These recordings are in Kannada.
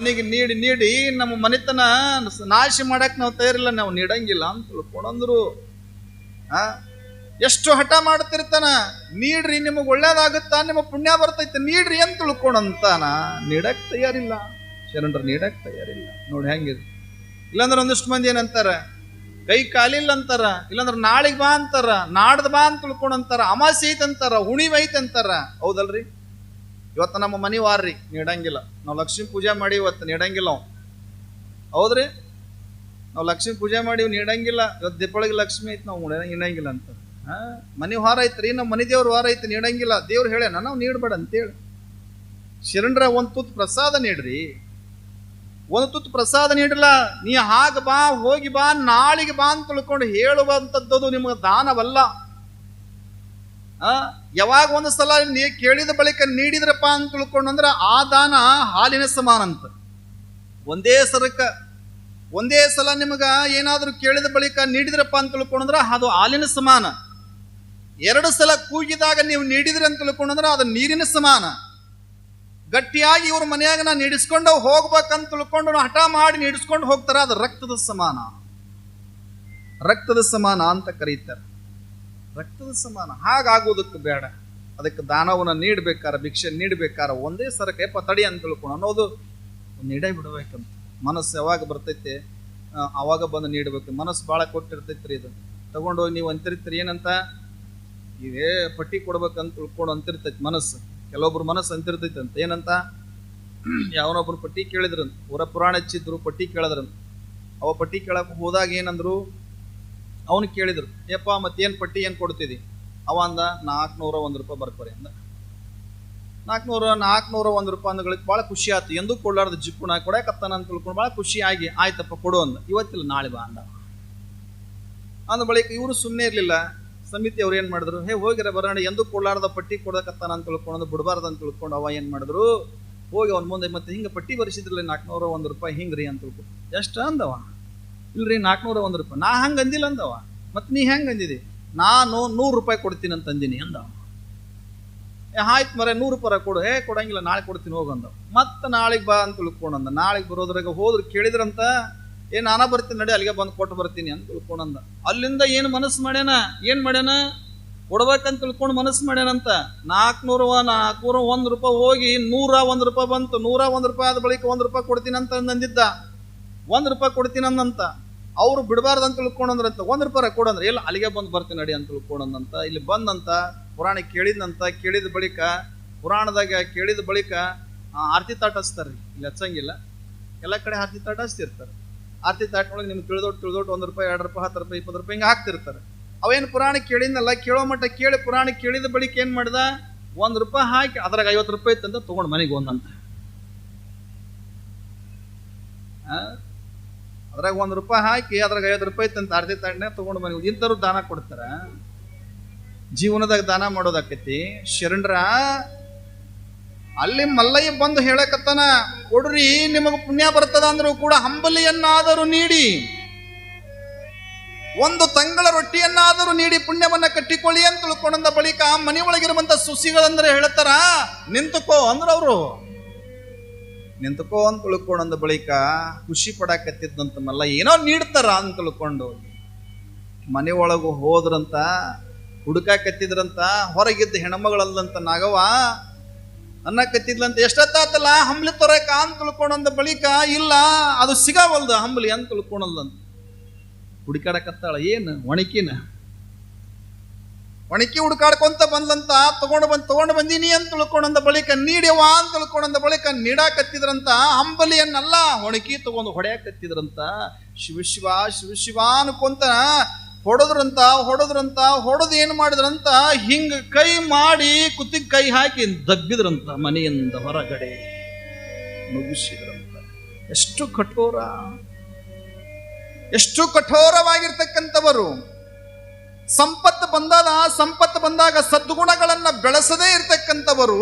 ಮನೆಗೆ ನೀಡಿ ನೀಡಿ ನಮ್ಮ ಮನೆತನ ನಾಶ ಮಾಡಕ್ ನಾವು ತಯಾರಿಲ್ಲ, ನಾವು ನೀಡಂಗಿಲ್ಲ ಅಂತ ತಿಳ್ಕೊಂಡಂದ್ರು ಆ? ಎಷ್ಟು ಹಠ ಮಾಡ್ತಿರ್ತಾನ? ನೀಡ್ರಿ, ನಿಮಗೆ ಒಳ್ಳೇದಾಗುತ್ತಾ? ನಿಮ್ಮ ಪುಣ್ಯ ಬರ್ತೈತೆ, ನೀಡ್ರಿ ಅಂತ ತಿಳ್ಕೊಂಡಂತಾನ ನೀಡಕ್ ತಯಾರಿಲ್ಲ. ಶರಣರು, ನೀಡಕ್ ತಯಾರಿಲ್ಲ. ನೋಡಿ ಹೆಂಗಿದೆ. ಇಲ್ಲಾಂದ್ರೆ ಒಂದಿಷ್ಟು ಮಂದಿ ಏನಂತಾರ? ಕೈ ಕಾಲಿಲ್ಲ ಅಂತಾರ. ಇಲ್ಲಾಂದ್ರೆ ನಾಳಿಗೆ ಬಾ ಅಂತಾರ. ನಾಡ್ದ ಬಾ ಅಂತ ತಿಳ್ಕೊಂಡಂತಾರ ಅಮಾಸೆ ಐತೆ ಅಂತಾರ. ಹುಣಿವ್ ಐತೆ ಅಂತಾರ. ಹೌದಲ್ರಿ? ಇವತ್ತು ನಮ್ಮ ಮನೆ ವಾರ್ರಿ, ನೀಡಂಗಿಲ್ಲ. ನಾವು ಲಕ್ಷ್ಮೀ ಪೂಜೆ ಮಾಡಿ ಇವತ್ತು ನೀಡಂಗಿಲ್ಲ ನಾವು ಹೌದ್ರಿ? ನಾವು ಲಕ್ಷ್ಮೀ ಪೂಜೆ ಮಾಡಿ ನೀಡಂಗಿಲ್ಲ. ಇವತ್ತು ದೀಪಾವಳಿಗೆ ಲಕ್ಷ್ಮಿ ಐತಿ, ನಾವು ನೀಡಂಗಿಲ್ಲ ಅಂತ. ಹಾ? ಮನೆ ವಾರ ಐತ್ರಿ, ನಮ್ಮ ಮನೆ ದೇವ್ರ ವಾರ ಐತಿ, ನೀಡಂಗಿಲ್ಲ. ದೇವ್ರು ಹೇಳ್ಯಾನ, ನಾವು ನೀಡ್ಬೇಡ ಅಂತೇಳಿ. ಶರಣರ ಒಂದು ತುತ್ತು ಪ್ರಸಾದ ನೀಡ್ರಿ. ಒಂದು ತುತ್ತು ಪ್ರಸಾದ ನೀಡಲ್ಲ ನೀ ಹಾಗ ಬಾ, ಹೋಗಿ ಬಾ, ನಾಳಿಗೆ ಬಾ ಅಂತ ತಿಳ್ಕೊಂಡು ಹೇಳುವಂಥದ್ದು ನಿಮಗೆ ದಾನವಲ್ಲ. ಆ ಯಾವಾಗ ಒಂದು ಸಲ ನೀ ಕೇಳಿದ ಬಳಿಕ ನೀಡಿದ್ರಪ್ಪ ಅಂತ ತಿಳ್ಕೊಂಡು ಅಂದ್ರೆ ಆ ದಾನ ಹಾಲಿನ ಸಮಾನ ಅಂತ. ಒಂದೇ ಸರಕ, ಒಂದೇ ಸಲ ನಿಮಗ ಏನಾದರೂ ಕೇಳಿದ ಬಳಿಕ ನೀಡಿದ್ರಪ್ಪ ಅಂತ ತಿಳ್ಕೊಂಡ್ರೆ ಅದು ಹಾಲಿನ ಸಮಾನ. ಎರಡು ಸಲ ಕೂಗಿದಾಗ ನೀವು ನೀಡಿದ್ರಿ ಅಂತ ತಿಳ್ಕೊಂಡ್ರೆ ಅದು ನೀರಿನ ಸಮಾನ. ಗಟ್ಟಿಯಾಗಿ ಇವ್ರ ಮನೆಯಾಗ ನಾ ನೀಡಿಸ್ಕೊಂಡು ಹೋಗ್ಬೇಕಂತ ತಿಳ್ಕೊಂಡು ಹಠ ಮಾಡಿ ನೀಡಿಸ್ಕೊಂಡು ಹೋಗ್ತಾರೆ, ಅದು ರಕ್ತದ ಸಮಾನ. ರಕ್ತದ ಸಮಾನ ಅಂತ ಕರೀತಾರೆ. ರಕ್ತದ ಸಮಾನ. ಹಾಗಾಗೋದಕ್ಕೆ ಬೇಡ. ಅದಕ್ಕೆ ದಾನವನ್ನು ನೀಡಬೇಕಾರ ಭಿಕ್ಷೆ ನೀಡ್ಬೇಕಾರ ಒಂದೇ ಸರಕ್ಕೆ ಪತಡಿ ತಡಿ ಅಂತ ತಿಳ್ಕೊಂಡು ಅನ್ನೋದು ನೀಡೇ ಬಿಡ್ಬೇಕಂತ. ಮನಸ್ಸು ಯಾವಾಗ ಬರ್ತೈತೆ? ಆವಾಗ ಬಂದು ನೀಡಬೇಕು. ಮನಸ್ಸು ಭಾಳ ಕೊಟ್ಟಿರ್ತೈತ್ರಿ ಇದು. ತಗೊಂಡೋಗಿ ನೀವು ಅಂತಿರ್ತೀರಿ ಏನಂತ? ಇದೇ ಪಟ್ಟಿ ಕೊಡ್ಬೇಕಂತ ತಿಳ್ಕೊಂಡು ಅಂತಿರ್ತೈತಿ ಮನಸ್ಸು. ಕೆಲವೊಬ್ರು ಮನಸ್ಸು ಅಂತಿರ್ತೈತೆ ಅಂತ ಏನಂತ? ಯಾವನೊಬ್ರು ಪಟ್ಟಿ ಕೇಳಿದ್ರಂತ. ಊರ ಪುರಾಣ ಹಚ್ಚಿದ್ರು ಪಟ್ಟಿ ಕೇಳಿದ್ರಂತ. ಅವ ಪಟ್ಟಿ ಕೇಳಕ್ಕೆ ಹೋದಾಗ ಏನಂದ್ರು? ಅವನು ಕೇಳಿದ್ರು, ಏಪ್ಪ, ಮತ್ತೇನು ಪಟ್ಟಿ, ಏನು ಕೊಡ್ತಿದ್ದಿ ಅವ ಅಂದ ನಾಲ್ಕುನೂರ ಒಂದು ರೂಪಾಯಿ ಬರ್ಕೊರಿ ಅಂದ. ನಾಲ್ಕುನೂರ ನಾಲ್ಕುನೂರ ಒಂದು ರೂಪಾಯಿ ಅಂದಗಳಿಗೆ ಭಾಳ ಖುಷಿ ಆಯ್ತು ಎಂದೂ ಜಿಪ್ಪುನ ಜಿಪ್ಪುಣ ಕೊಡಕತ್ತಾನ ಅಂತ ತಿಳ್ಕೊಂಡು ಭಾಳ ಖುಷಿ ಆಗಿ, ಆಯ್ತಪ್ಪ, ಕೊಡು ಅಂದ. ಇವತ್ತಿಲ್ಲ, ನಾಳೆ ಬಾ ಅಂದ ಅಂದ ಬಳಿಕ ಇವರು ಸುಮ್ಮನೆ ಇರಲಿಲ್ಲ. ಸಮಿತಿ ಅವ್ರು ಏನು ಮಾಡಿದ್ರು, ಹೇ, ಹೋಗಿರ ಬರೋಣ, ಎಂದೂ ಕೊಡ್ಲಾರ್ದ ಪಟ್ಟಿ ಕೊಡಕತ್ತಾನ ಅಂತ ತಿಳ್ಕೊಂಡು ಬಿಡಬಾರ್ದು ಅಂತ ತಿಳ್ಕೊಂಡು ಅವ ಏನು ಮಾಡಿದ್ರು, ಹೋಗಿ ಅವ್ನ ಮುಂದೆ ಮತ್ತೆ ಹಿಂಗೆ ಪಟ್ಟಿ ಬರೆಸಿದ್ರಲ್ಲ ನಾಲ್ಕುನೂರ ಒಂದು ರೂಪಾಯಿ ಹಿಂಗ್ರಿ ಅಂತ ತಿಳ್ಕೊಂಡು. ಎಷ್ಟು ಅಂದವ ಇಲ್ರಿ ನಾಲ್ಕುನೂರ ಒಂದು ರೂಪಾಯಿ. ನಾ ಹಂಗೆ ಅಂದಿಲ್ಲ ಅಂದವ. ಮತ್ತೆ ನೀ ಹೆಂಗೆ ಅಂದಿದಿ? ನಾನು ನೂರು ರೂಪಾಯಿ ಕೊಡ್ತೀನಿ ಅಂತ ಅಂದಿನಿ ಅಂದವ. ಏ, ಆಯ್ತು ಮರೆ, ನೂರು ರೂಪಾಯಿ ಕೊಡು. ಏ, ಕೊಡಂಗಿಲ್ಲ, ನಾಳೆ ಕೊಡ್ತೀನಿ, ಹೋಗು ಅಂದವ. ಮತ್ತೆ ನಾಳೆಗೆ ಬಾ ಅಂತ ತಿಳ್ಕೊಂಡಂದ ನಾಳೆಗೆ ಬರೋದ್ರಾಗ ಹೋದ್ರೆ ಕೇಳಿದ್ರಂತ, ಏ, ನಾನಾ ಬರ್ತೀನಿ ನಡಿ, ಅಲ್ಲಿಗೆ ಬಂದು ಕೊಟ್ಟು ಬರ್ತೀನಿ ಅಂತ ತಿಳ್ಕೊಂಡಂದ ಅಲ್ಲಿಂದ ಏನು ಮನಸ್ಸು ಮಾಡ್ಯಾನ? ಏನು ಮಾಡ್ಯಾನ? ಕೊಡ್ಬೇಕಂತ ತಿಳ್ಕೊಂಡು ಮನಸ್ಸು ಮಾಡ್ಯಾನಂತ ನಾಲ್ಕುನೂರು ನಾಲ್ಕುನೂರ ಒಂದು ರೂಪಾಯಿ ಹೋಗಿ ನೂರ ಒಂದು ರೂಪಾಯಿ ಬಂತು. ನೂರ ಒಂದು ರೂಪಾಯಿ ಆದ ಬಳಿಕ ಒಂದು ರೂಪಾಯಿ ಕೊಡ್ತೀನಿ ಅಂತ ಅಂದಿದ್ದ. ಒಂದು ರೂಪಾಯಿ ಕೊಡ್ತೀನಿ ಅಂದಂತ ಅವ್ರು ಬಿಡಬಾರ್ದು ಅಂತ ತಿಳ್ಕೊಂಡಂದ್ರಂತ, ಒಂದು ರೂಪಾಯಿ ಕೊಡಂದ್ರೆ ಇಲ್ಲ, ಅಲ್ಲಿಗೆ ಬಂದು ಬರ್ತೀನಿ, ನಡಿ ಅಂತ ತಿಳ್ಕೊಂಡಂತ, ಇಲ್ಲಿ ಬಂದಂತ, ಪುರಾಣ ಕೇಳಿದಂತ ಕೇಳಿದ ಬಳಿಕ, ಪುರಾಣದಾಗ ಕೇಳಿದ ಬಳಿಕ ಆರತಿ ತಾಟ ಇಲ್ಲಿ ಹಚ್ಚಂಗಿಲ್ಲ. ಎಲ್ಲ ಕಡೆ ಆರತಿ ತಾಟ ಹಚ್ತಿರ್ತಾರೆ. ಆರತಿ ತಾಟ್ನೊಳಗೆ ನಿಮ್ಗೆ ತಿಳಿದೋಟ್ ತಿಳಿದೋಟ್ ಒಂದು ರೂಪಾಯಿ, ಎರಡು ರೂಪಾಯಿ, ಹತ್ತು ರೂಪಾಯಿ, ಇಪ್ಪತ್ತು ರೂಪಾಯಿ ಹಿಂಗೆ ಹಾಕ್ತಿರ್ತಾರೆ. ಅವೇನು ಪುರಾಣ ಕೇಳಿದ್ನಲ್ಲ, ಕೇಳೋ ಮಟ್ಟ ಕೇಳಿ ಪುರಾಣ ಕೇಳಿದ ಬಳಿಕ ಏನು ಮಾಡ್ದ? ಒಂದು ರೂಪಾಯಿ ಹಾಕಿ, ಅದ್ರಾಗ ಐವತ್ತು ರೂಪಾಯಿ ಇತ್ತಂತ ತೊಗೊಂಡು ಮನೆಗೆ ಒಂದಂತ? ಅದ್ರಾಗ ಒಂದು ರೂಪಾಯಿ ಹಾಕಿ, ಅದ್ರಾಗ ಐದು ರೂಪಾಯಿ ತಂತ ಅರ್ಧಿ ತಣ್ಣೆ ತೊಗೊಂಡು ಬನ್ನಿ ಇಂಥವ್ರು ದಾನ ಕೊಡ್ತಾರೆ. ಜೀವನದಾಗ ದಾನ ಮಾಡೋದಾಕೈತಿ. ಶರಣರ, ಅಲ್ಲಿ ಮಲ್ಲಯ್ಯ ಬಂದು ಹೇಳಕತ್ತಾನ, ಕೊಡ್ರಿ, ನಿಮಗೆ ಪುಣ್ಯ ಬರ್ತದ ಅಂದ್ರೂ ಕೂಡ ಹಂಬಲಿಯನ್ನಾದರೂ ನೀಡಿ. ಒಂದು ತಂಗಳ ರೊಟ್ಟಿಯನ್ನಾದರೂ ನೀಡಿ ಪುಣ್ಯವನ್ನ ಕಟ್ಟಿಕೊಳ್ಳಿ ಅಂತ ತಿಳ್ಕೊಂಡ ಬಳಿಕ ಮನೆಯೊಳಗಿರುವಂತ ಸುಸಿಗಳಂದ್ರೆ ಹೇಳ್ತಾರ, ನಿಂತುಕೋ ಅಂದ್ರ ಅವರು. ನಿಂತುಕೋ ಅಂತ ಅಂದ ಬಳಿಕ ಖುಷಿ ಪಡಾಕತ್ತಿದ್ದಂತ ಮಲ್ಲ, ಏನೋ ನೀಡ್ತಾರ ಅಂತ ತಿಳ್ಕೊಂಡು ಒಳಗೂ ಹೋದ್ರಂತ, ಹುಡುಕಾಕತ್ತಿದ್ರಂತ, ಹೊರಗಿದ್ದ ಹೆಣ್ಮಗಳಲ್ಲಂತ ನಾಗವ ಅನ್ನಕತ್ತಿದ್ಲಂತ, ಎಷ್ಟೊತ್ತಾತಲ್ಲ ಹಂಬ್ಲಿ ತೊರಕ ಅಂತ ತಿಳ್ಕೊಂಡಂದ ಬಳಿಕ, ಇಲ್ಲ, ಅದು ಸಿಗವಲ್ದು ಹಂಬ್ಲಿ ಅಂತ ತಿಳ್ಕೊಂಡಲ್ದಂತ ಹುಡುಕಾಡಕತ್ತಾಳ, ಏನು ಒಣಕಿನ? ಒಣಕಿ ಹುಡುಕಾಡ್ಕೊಂತ ಬಂದ್ಲಂತ, ತಗೊಂಡು ಬಂದು, ತಗೊಂಡು ಬಂದೀನಿ ಅಂತ ತಿಳ್ಕೊಂಡಂದ ಬಳಿಕ ನೀಡ್ಯವ ಅಂತ ತಿಳ್ಕೊಂಡಂದ ಬಳಿಕ ನೀಡಾಕತ್ತಿದ್ರಂತ, ಅಂಬಲಿಯನ್ನಲ್ಲ ಒಣಕಿ ತಗೊಂಡು ಹೊಡೆಯಕತ್ತಿದ್ರಂತ, ಶಿವ ಶಿವ ಶಿವ ಶಿವ ಅನ್ಕೊಂತ ಹೊಡೆದ್ರಂತ ಹೊಡೆದ್ರಂತ, ಹೊಡೆದು ಏನು ಮಾಡಿದ್ರಂತ, ಹಿಂಗ ಕೈ ಮಾಡಿ ಕುತ್ತಿಗೆ ಕೈ ಹಾಕಿ ದಬ್ಬಿದ್ರಂತ ಮನೆಯಿಂದ ಹೊರಗಡೆ ಮುಗಿಸಿದ್ರಂತ ಎಷ್ಟು ಕಠೋರ. ಎಷ್ಟು ಕಠೋರವಾಗಿರ್ತಕ್ಕಂಥವರು. ಸಂಪತ್ತು ಬಂದಾಗ ಸಂಪತ್ತು ಬಂದಾಗ ಸದ್ಗುಣಗಳನ್ನು ಬೆಳೆಸದೇ ಇರತಕ್ಕಂಥವರು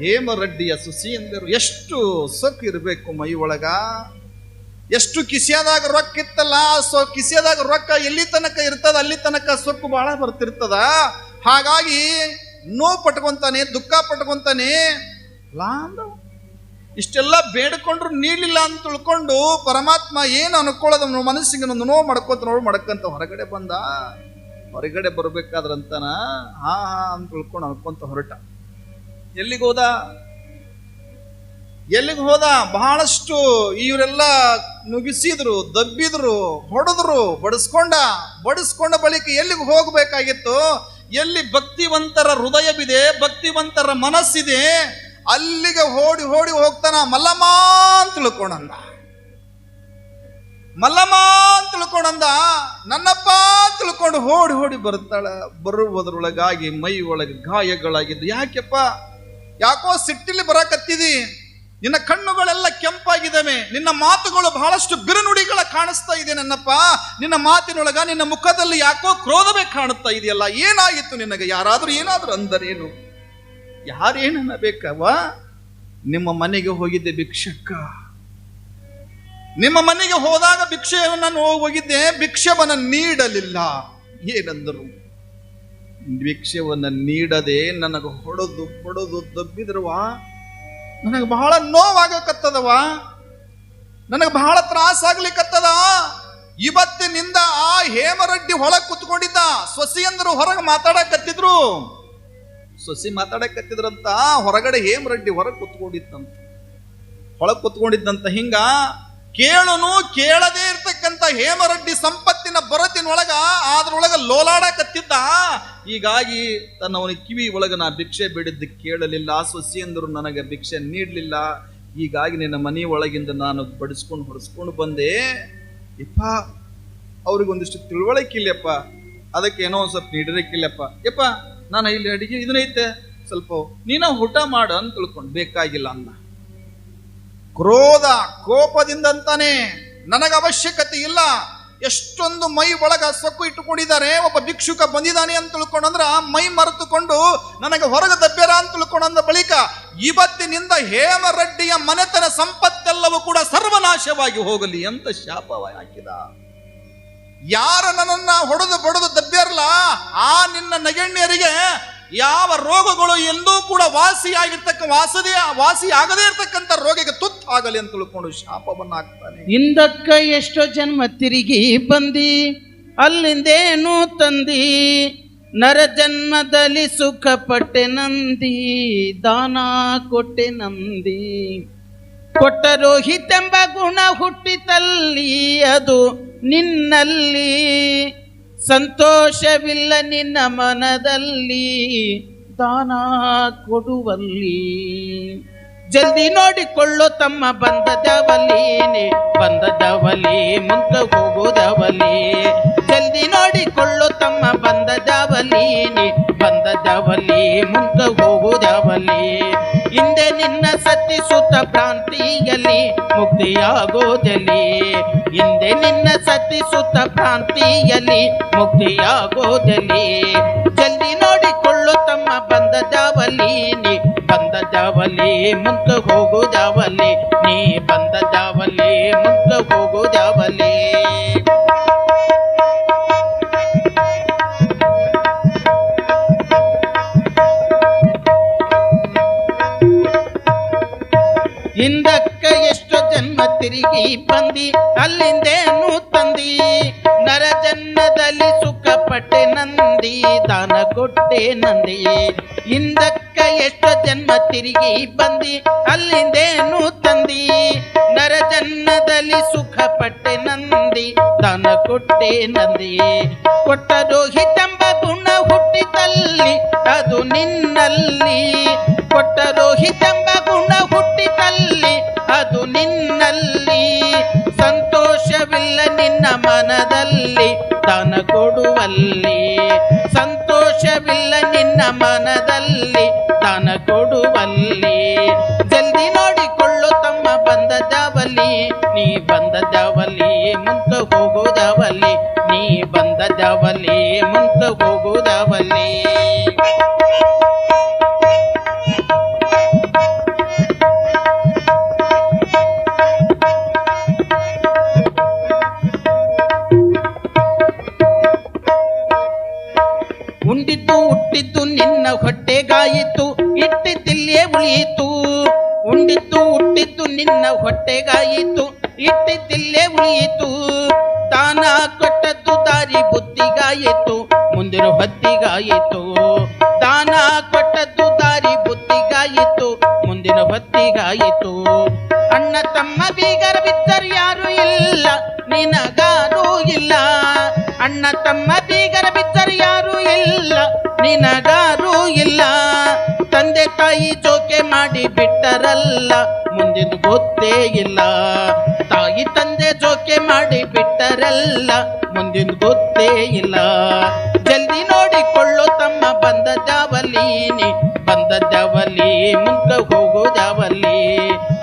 ಹೇಮರೆಡ್ಡಿಯ ಸುಸಿ ಎಂದರು. ಎಷ್ಟು ಸೊಕ್ಕು ಇರಬೇಕು ಮೈ ಒಳಗ? ಎಷ್ಟು ಕಿಸಿಯಾದಾಗ ರೊಕ್ಕ ಇತ್ತಲ್ಲ ಸೊ, ಕಿಸಿಯಾದಾಗ ರೊಕ್ಕ ಎಲ್ಲಿ ತನಕ ಇರ್ತದ, ಅಲ್ಲಿ ತನಕ ಸೊಕ್ಕು ಬಹಳ ಬರ್ತಿರ್ತದ? ಹಾಗಾಗಿ ನೋವು ಪಟ್ಕೊಂತಾನೆ, ದುಃಖ ಪಟ್ಕೊಂತಾನೆ ಲಾ ಅಂದವ. ಇಷ್ಟೆಲ್ಲ ಬೇಡ್ಕೊಂಡ್ರು ನೀಡಲಿಲ್ಲ ಅಂತ ತಿಳ್ಕೊಂಡು ಪರಮಾತ್ಮ ಏನು ಅನ್ಕೊಳ್ಳೋದು ಮನಸ್ಸಿಗೆ ಒಂದು ನೋವು ಮಾಡ್ಕೋತ ನೋವು ಮಾಡ್ಕೊಂತ ಹೊರಗಡೆ ಬಂದ. ಹೊರಗಡೆ ಬರಬೇಕಾದ್ರಂತನ ಹಾ ಹಾ ಅಂತ ತಿಳ್ಕೊಂಡು ಅನ್ಕೊಂತ ಹೊರಟ. ಎಲ್ಲಿಗೆ ಹೋದ? ಎಲ್ಲಿಗೆ ಹೋದ? ಬಹಳಷ್ಟು ಇವರೆಲ್ಲ ನುಗಿಸಿದ್ರು ದಬ್ಬಿದ್ರು, ಹೊಡೆದ್ರು, ಬಡಿಸ್ಕೊಂಡ ಬಡಿಸ್ಕೊಂಡ ಬಳಿಕ ಎಲ್ಲಿಗೆ ಹೋಗಬೇಕಾಗಿತ್ತು? ಎಲ್ಲಿ ಭಕ್ತಿವಂತರ ಹೃದಯವಿದೆ, ಭಕ್ತಿವಂತರ ಮನಸ್ಸಿದೆ, ಅಲ್ಲಿಗೆ ಓಡಿ ಓಡಿ ಹೋಗ್ತಾನ ಮಲ್ಲಮ್ಮ ಅಂತ ತಿಳ್ಕೊಂಡಂದ. ಮಲ್ಲಮ್ಮ ಅಂತ ತಿಳ್ಕೊಂಡಂದ ನನ್ನಪ್ಪ ತಿಳ್ಕೊಂಡು ಓಡಿ ಓಡಿ ಬರ್ತಾಳೆ ಬರುವುದರೊಳಗಾಗಿ ಮೈ ಒಳಗೆ ಗಾಯಗಳಾಗಿದ್ದು. ಯಾಕೆಪ್ಪ? ಯಾಕೋ ಸಿಟ್ಟಿಲಿ ಬರಕತ್ತಿದಿ? ನಿನ್ನ ಕಣ್ಣುಗಳೆಲ್ಲ ಕೆಂಪಾಗಿದ್ದಾವೆ. ನಿನ್ನ ಮಾತುಗಳು ಬಹಳಷ್ಟು ಬಿರುನುಡಿಗಳ ಕಾಣಿಸ್ತಾ ಇದೆ ನನ್ನಪ್ಪ. ನಿನ್ನ ಮಾತಿನೊಳಗ ನಿನ್ನ ಮುಖದಲ್ಲಿ ಯಾಕೋ ಕ್ರೋಧವೇ ಕಾಣುತ್ತಾ ಇದೆಯಲ್ಲ? ಏನಾಗಿತ್ತು ನಿನಗೆ? ಯಾರಾದರೂ ಏನಾದರೂ ಅಂದರೇನು? ಯಾರೇನನ್ನ ಬೇಕವ ನಿಮ್ಮ ಮನೆಗೆ ಹೋಗಿದ್ದೆ ಭಿಕ್ಷಕ್ಕ. ನಿಮ್ಮ ಮನೆಗೆ ಹೋದಾಗ ಭಿಕ್ಷೆಯನ್ನು ನಾನು ಹೋಗಿದ್ದೆ, ಭಿಕ್ಷವನ್ನ ನೀಡಲಿಲ್ಲ. ಏನಂದರು? ಭಿಕ್ಷವನ್ನ ನೀಡದೆ ನನಗೆ ಹೊಡೆದು ಹೊಡೆದು ದಬ್ಬಿದ್ರವಾ ನನಗೆ ಬಹಳ ನೋವಾಗಕತ್ತದವ ನನಗೆ ಬಹಳ ತ್ರಾಸ ಆಗ್ಲಿಕ್ಕತ್ತದ ಇವತ್ತಿನಿಂದ ಆ ಹೇಮರೆಡ್ಡಿ ಹೊಳಗೆ ಕುತ್ಕೊಂಡಿದ್ದ ಸೊಸೆಯಂದರು ಹೊರಗೆ ಮಾತಾಡಕತ್ತಿದ್ರು. ಸೊಸಿ ಮಾತಾಡಕತ್ತಿದ್ರಂತ, ಹೊರಗಡೆ ಹೇಮರೆಡ್ಡಿ ಹೊರಗೆ ಕುತ್ಕೊಂಡಿದ್ದಂತ ಹೊಳಗೆ ಕುತ್ಕೊಂಡಿದ್ದಂತ ಹಿಂಗ ಕೇಳುನು ಕೇಳದೇ ಇರ್ತಕ್ಕಂಥ ಹೇಮರೆಡ್ಡಿ ಸಂಪತ್ತಿನ ಬರತಿನೊಳಗ ಅದ್ರೊಳಗ ಲೋಲಾಡಕತ್ತಿದ್ದ. ಹೀಗಾಗಿ ತನ್ನ ಅವನ ಕಿವಿ ಒಳಗ ನಾ ಭಿಕ್ಷೆ ಬಿಡಿದ್ದು ಕೇಳಲಿಲ್ಲ. ಸೊಸಿಯಂದರು ನನಗೆ ಭಿಕ್ಷೆ ನೀಡಲಿಲ್ಲ. ಹೀಗಾಗಿ ನಿನ್ನ ಮನೆ ಒಳಗಿಂದ ನಾನು ಬಡಿಸ್ಕೊಂಡು ಹೊಡೆಸ್ಕೊಂಡು ಬಂದೆ. ಯಪ್ಪ ಅವ್ರಿಗೊಂದಿಷ್ಟು ತಿಳುವಳಿಕೆ ಇಲ್ಲಪ್ಪ ಅದಕ್ಕೆ ಏನೋ ಒಂದು ಸ್ವಲ್ಪ ನೀಡಿರಕ್ಕಿಲ್ಲಪ್ಪ ಯಪ್ಪ, ನಾನು ಇಲ್ಲಿ ಅಡಿಗೆ ಇದನ್ನೈತೆ ಸ್ವಲ್ಪ ನೀನ ಊಟ ಮಾಡು ಅಂತ ತಿಳ್ಕೊಂಡು ಬೇಕಾಗಿಲ್ಲ ಅನ್ನ. ಕ್ರೋಧ ಕೋಪದಿಂದಂತಾನೆ ನನಗೆ ಅವಶ್ಯಕತೆ ಇಲ್ಲ. ಎಷ್ಟೊಂದು ಮೈ ಒಳಗ ಸೊಕ್ಕು ಇಟ್ಟುಕೊಂಡಿದ್ದಾರೆ. ಒಬ್ಬ ಭಿಕ್ಷುಕ ಬಂದಿದ್ದಾನೆ ಅಂತ ತಿಳ್ಕೊಂಡಂದ್ರ ಮೈ ಮರೆತುಕೊಂಡು ನನಗೆ ಹೊರಗೆ ದಬ್ಬ್ಯಾರ ಅಂತ ತಿಳ್ಕೊಂಡಂದ ಬಳಿಕ ಇವತ್ತಿನಿಂದ ಹೇಮರೆಡ್ಡಿಯ ಮನೆತನ ಸಂಪತ್ತೆಲ್ಲವೂ ಕೂಡ ಸರ್ವನಾಶವಾಗಿ ಹೋಗಲಿ ಅಂತ ಶಾಪ ಹಾಕಿದ. ಯಾರು ನನ್ನನ್ನ ಹೊಡೆದು ಬಡದು ದಬ್ಬ್ಯಾರಲ್ಲ ಆ ನಿನ್ನ ನಗಣ್ಯರಿಗೆ ಯಾವ ರೋಗಗಳು ಎಂದೂ ಕೂಡ ವಾಸಿಯಾಗಿರ್ತಕ್ಕ, ವಾಸದೇ ವಾಸಿ ಆಗದೇ ಇರ್ತಕ್ಕಂಥ ರೋಗಕ್ಕೆ ತುತ್ತು ಆಗಲಿ ಅಂತ ತಿಳ್ಕೊಂಡು ಶಾಪವನ್ನ ಹಾಕ್ತಾನೆ ಹಿಂದಕ್ಕ ಎಷ್ಟೋ ಜನ್ಮ ತಿರುಗಿ ಬಂದಿ, ಅಲ್ಲಿಂದೇನು ತಂದಿ, ನರ ಜನ್ಮದಲ್ಲಿ ಸುಖ ಪಟ್ಟೆ ನಂದಿ, ದಾನ ಕೊಟ್ಟೆ ನಂದಿ. ಕೊಟ್ಟ ರೋಹಿತೆಂಬ ಗುಣ ಹುಟ್ಟಿತಲ್ಲಿ, ಅದು ನಿನ್ನಲ್ಲಿ. ಸಂತೋಷವಿಲ್ಲ ನಿನ್ನ ಮನದಲ್ಲಿ ದಾನ ಕೊಡುವಲ್ಲಿ. ಜಲ್ದಿ ನೋಡಿಕೊಳ್ಳು ತಮ್ಮ ಬಂದದವಲೀನೆ, ಬಂದದವಲಿ ಮುಂತ ಹೋಗೋದವಲೇ. ಜಲ್ದಿ ನೋಡಿಕೊಳ್ಳು ತಮ್ಮ ಬಂದದವಲೀನೆ, ಬಂದದವಲಿ ಮುಂತ ಹೋಗೋದವಲೇ. ಹಿಂದೆ ನಿನ್ನ ಸತಿ ಸುತ್ತ ಭ್ರಾಂತಿಯಲ್ಲಿ ಮುಕ್ತಿಯಾಗೋದಲಿ. ಹಿಂದೆ ನಿನ್ನ ಸತಿ ಸುತ್ತ ಭ್ರಾಂತಿಯಲ್ಲಿ ಮುಕ್ತಿಯಾಗೋದಲಿ. ಜಲ್ದಿ ನೋಡಿಕೊಳ್ಳು ತಮ್ಮ ಬಂದದವಲಿ ನೀ ಬಂದದವಲಿ ಮುಂತ ಹೋಗುದವಲಿ ನೀ ಬಂದದವಲಿ ಮುಂತ ಹೋಗುದವಲಿ ಹಿಂದಕ್ಕ ಎಷ್ಟು ಜನ್ಮ ತಿರುಗಿ ಬಂದಿ, ಅಲ್ಲಿಂದೇನು ತಂದಿ? ನರಜನ್ನದಲ್ಲಿ ಸುಖಪಟ್ಟೆ ಸುಖ ಪಟ್ಟೆ ನಂದಿ, ದಾನ ಕೊಟ್ಟೆ ನಂದಿ. ಹಿಂದಕ್ಕ ಎಷ್ಟು ಜನ್ಮ ತಿರುಗಿ ಬಂದಿ, ಅಲ್ಲಿಂದೇನು ತಂದಿ? ನರಜನ್ನದಲ್ಲಿ ಸುಖಪಟ್ಟೆ ಸುಖ ಪಟ್ಟೆ ನಂದಿ, ದಾನ ಕೊಟ್ಟೆ ನಂದಿ. ಕೊಟ್ಟ ಹಿತಂಬ ಗುಣ ಹುಟ್ಟಿತಲ್ಲಿ, ಅದು ನಿನ್ನಲ್ಲಿ. ಕೊಟ್ಟ ರೋಹಿತೆಂಬ ಸಂತೋಷವಿಲ್ಲ ನಿನ್ನ ಮನದಲ್ಲಿ, ದಾನ ಕೊಡುವಲ್ಲಿ. ಸಂತೋಷವಿಲ್ಲ ನಿನ್ನ ಮನದಲ್ಲಿ, ದಾನ ಕೊಡುವಲ್ಲಿ. ಜಲ್ದಿ ನೋಡಿಕೊಳ್ಳು ತಮ್ಮ ಬಂದ ಬಂದದವಲಿ ನೀ ಬಂದದವಲಿ ಮುಂತ ಹೋಗುದವಲಿ ನೀ ಬಂದದವಲಿ ಮುಂತ ಹೋಗುದವಲಿ ಹುಟ್ಟಿದ್ದು ನಿನ್ನ ಹೊಟ್ಟೆಗಾಯಿತು, ಇಟ್ಟಿದ್ದಿಲ್ಲೇ ಉಳಿಯಿತು. ಉಂಡಿದ್ದು ಹುಟ್ಟಿದ್ದು ನಿನ್ನ ಹೊಟ್ಟೆಗಾಯಿತು, ಇಟ್ಟಿದ್ದಿಲ್ಲೇ ಉಳಿಯಿತು. ತಾನ ಕೊಟ್ಟದ್ದು ದಾರಿ ಬುದ್ಧಿಗಾಯಿತು, ಮುಂದಿನ ಹೊತ್ತಿಗಾಯಿತು. ತಾನ ಕೊಟ್ಟದ್ದು ದಾರಿ ಬುದ್ಧಿಗಾಯಿತು, ಮುಂದಿನ ಹೊತ್ತಿಗಾಯಿತು. ಅಣ್ಣ ತಮ್ಮ ಬೀಗರ ಬಿದ್ದರು ಯಾರು ಇಲ್ಲ ನಿನಗಾರೂ ಇಲ್ಲ. ಅಣ್ಣ ತಮ್ಮ ಬೀಗರ ಬಿದ್ದರು ಯಾರು ಇಲ್ಲ ನಿನಗಾರು ಇಲ್ಲ. ತಂದೆ ತಾಯಿ ಜೋಕೆ ಮಾಡಿ ಬಿಟ್ಟರಲ್ಲ ಮುಂದಿನ ಗೊತ್ತೇ ಇಲ್ಲ. ತಾಯಿ ತಂದೆ ಜೋಕೆ ಮಾಡಿ ಬಿಟ್ಟರಲ್ಲ ಮುಂದಿನ ಗೊತ್ತೇ ಇಲ್ಲ. ಜಲ್ದಿ ನೋಡಿಕೊಳ್ಳು ತಮ್ಮ ಬಂದ ಜಾವಲೀನಿ ಬಂದ ಜಾವಲಿ ಮುಂದೆ ಹೋಗೋ ಜಾವಲಿ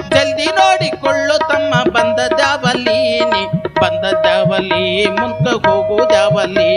ಜಲ್ದಿ ನೋಡಿಕೊಳ್ಳು ತಮ್ಮ ಬಂದ ಜಾವಲೀನಿ ಬಂದ ಜಾವಲಿ ಮುಂದೆ ಹೋಗೋ ಜಾವಲಿ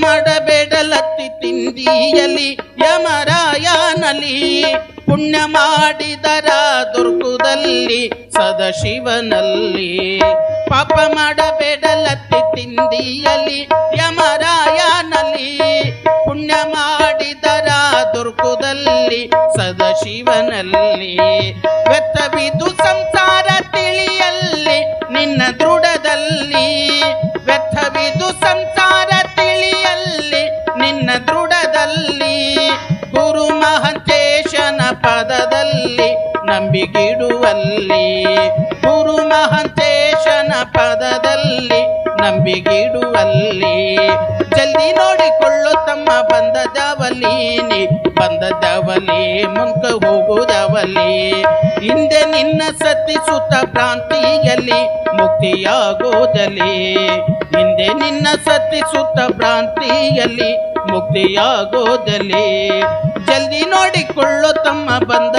ಮಾಡಬೇಡಲತ್ತಿ ತಿಂದಿಯಲಿ ಯಮರಾಯನಲಿ ಪುಣ್ಯ ಮಾಡಿದರ ದುರ್ಗುದಲ್ಲಿ ಸದಶಿವನಲ್ಲಿ. ಪಾಪ ಮಾಡಬೇಡಲತ್ತಿ ತಿಂದಿಯಲಿ ಯಮರಾಯನಲಿ ಪುಣ್ಯ ಮಾಡಿದರ ದುರ್ಗುದಲ್ಲಿ ಸದಶಿವನಲ್ಲಿ. ವ್ಯರ್ಥವಿದು ಸಂಸಾರ ತಿಳಿಯಲ್ಲಿ ನಿನ್ನ ದೃಢದಲ್ಲಿ. ವ್ಯರ್ಥವಿದು ಸಂಸಾರ ನಿನ್ನ ದೃಢದಲ್ಲಿ, ಗುರು ಮಹಂತೇಶನ ಪದದಲ್ಲಿ ನಂಬಿಗಿಡುವಲ್ಲಿ. ಗುರು ಮಹಂತೇಶನ ಪದದಲ್ಲಿ ನಂಬಿಗಿಡುವಲ್ಲಿ. ಜಲ್ದಿ ನೋಡಿಕೊಳ್ಳು ತಮ್ಮ ಬಂದ ಜವಲೀನಿ ಬಂದ ಜವಲಿ ಮುಂಕ ಹೋಗುವುದವಲಿ ಹಿಂದೆ ನಿನ್ನ ಸತಿ ಪ್ರಾಂತಿಯಲ್ಲಿ ಮುಕ್ತಿಯಾಗೋದಲಿ ಹಿಂದೆ ನಿನ್ನ ಸತಿ ಸುತ್ತ ಭ್ರಾಂತಿಯಲ್ಲಿ ಮುಕ್ತಿಯಾಗೋದಲಿ. ಜಲ್ದಿ ನೋಡಿಕೊಳ್ಳು ತಮ್ಮ ಬಂದ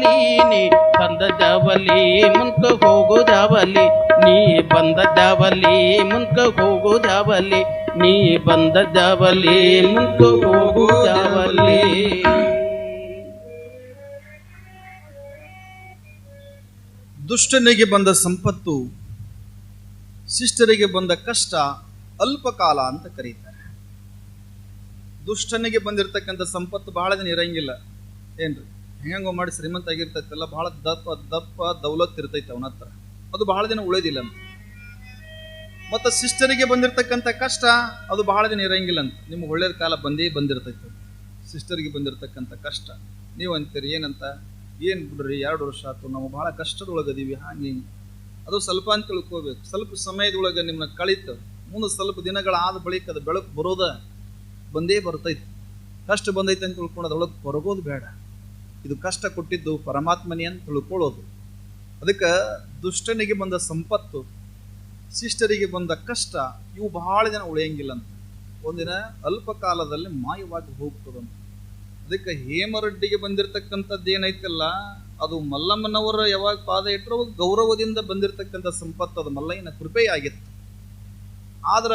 ನೀ ಬಂದ ದವಲಿ ಮುಂಕ ಹೋಗುದವಲಿ ನೀ ಬಂದ ಮುನ್ಕ ಮುಂಕ ಹೋಗುದವಲಿ ನೀ ಬಂದ ದವಲಿ ಹೋಗುದವಲಿ ದುಷ್ಟನಿಗೆ ಬಂದ ಸಂಪತ್ತು, ಶಿಷ್ಟರಿಗೆ ಬಂದ ಕಷ್ಟ ಅಲ್ಪಕಾಲ ಅಂತ ಕರೀತಾರೆ. ದುಷ್ಟನಿಗೆ ಬಂದಿರತಕ್ಕಂಥ ಸಂಪತ್ತು ಬಹಳ ದಿನ ಇರಂಗಿಲ್ಲ. ಏನ್ರಿ? ಹೆಂಗೋ ಮಾಡಿ ಶ್ರೀಮಂತ ಆಗಿರ್ತೈತಲ್ಲ ಬಹಳ ದಪ್ಪ ದಪ್ಪ ದೌಲತ್ ಇರ್ತೈತೆ ಅವನ ಹತ್ರ. ಅದು ಬಹಳ ದಿನ ಉಳಿದಿಲ್ಲ ಅಂತ. ಮತ್ತು ಸಿಸ್ಟರಿಗೆ ಬಂದಿರತಕ್ಕಂಥ ಕಷ್ಟ, ಅದು ಬಹಳ ದಿನ ಇರಂಗಿಲ್ಲ ಅಂತ. ನಿಮ್ಗೆ ಒಳ್ಳೇದ ಕಾಲ ಬಂದೇ ಬಂದಿರ್ತೈತೆ. ಸಿಸ್ಟರಿಗೆ ಬಂದಿರತಕ್ಕಂಥ ಕಷ್ಟ. ನೀವು ಅಂತೀರಿ, ಏನಂತ? ಏನು ಬಿಡ್ರಿ, ಎರಡು ವರ್ಷ ಆಯ್ತು ನಾವು ಬಹಳ ಕಷ್ಟದೊಳಗದೀವಿ, ಹಿಂಗೆ ಅದು ಸ್ವಲ್ಪ ಅಂತ ತಿಳ್ಕೋಬೇಕು. ಸ್ವಲ್ಪ ಸಮಯದೊಳಗೆ ನಿಮ್ಮನ್ನ ಕಳೀತು. ಮುಂದೆ ಸ್ವಲ್ಪ ದಿನಗಳಾದ ಬಳಿಕ ಅದು ಬೆಳಕು ಬರೋದ ಬಂದೇ ಬರ್ತೈತೆ ಕಷ್ಟ ಬಂದೈತೆ ಅಂತ ತಿಳ್ಕೊಂಡು ಅದ್ರೊಳಗೆ ಹೊರಗೋದು ಬೇಡ. ಇದು ಕಷ್ಟ ಕೊಟ್ಟಿದ್ದು ಪರಮಾತ್ಮನೇ ಅಂತ ತಿಳ್ಕೊಳ್ಳೋದು. ಅದಕ್ಕೆ ದುಷ್ಟನಿಗೆ ಬಂದ ಸಂಪತ್ತು, ಶಿಷ್ಟರಿಗೆ ಬಂದ ಕಷ್ಟ, ಇವು ಬಹಳ ದಿನ ಉಳಿಯಂಗಿಲ್ಲ ಅಂತ. ಒಂದಿನ ಅಲ್ಪ ಕಾಲದಲ್ಲಿ ಮಾಯವಾಗಿ ಹೋಗ್ತದಂತ. ಅದಕ್ಕೆ ಹೇಮರೆಡ್ಡಿಗೆ ಬಂದಿರತಕ್ಕಂಥದ್ದು ಏನೈತಲ್ಲ, ಅದು ಮಲ್ಲಮ್ಮನವರ ಯಾವಾಗ ಪಾದ ಇಟ್ಟರು ಗೌರವದಿಂದ ಬಂದಿರತಕ್ಕಂಥ ಸಂಪತ್ತು, ಅದು ಮಲ್ಲಯ್ಯನ ಕೃಪೆಯಾಗಿತ್ತು. ಆದ್ರ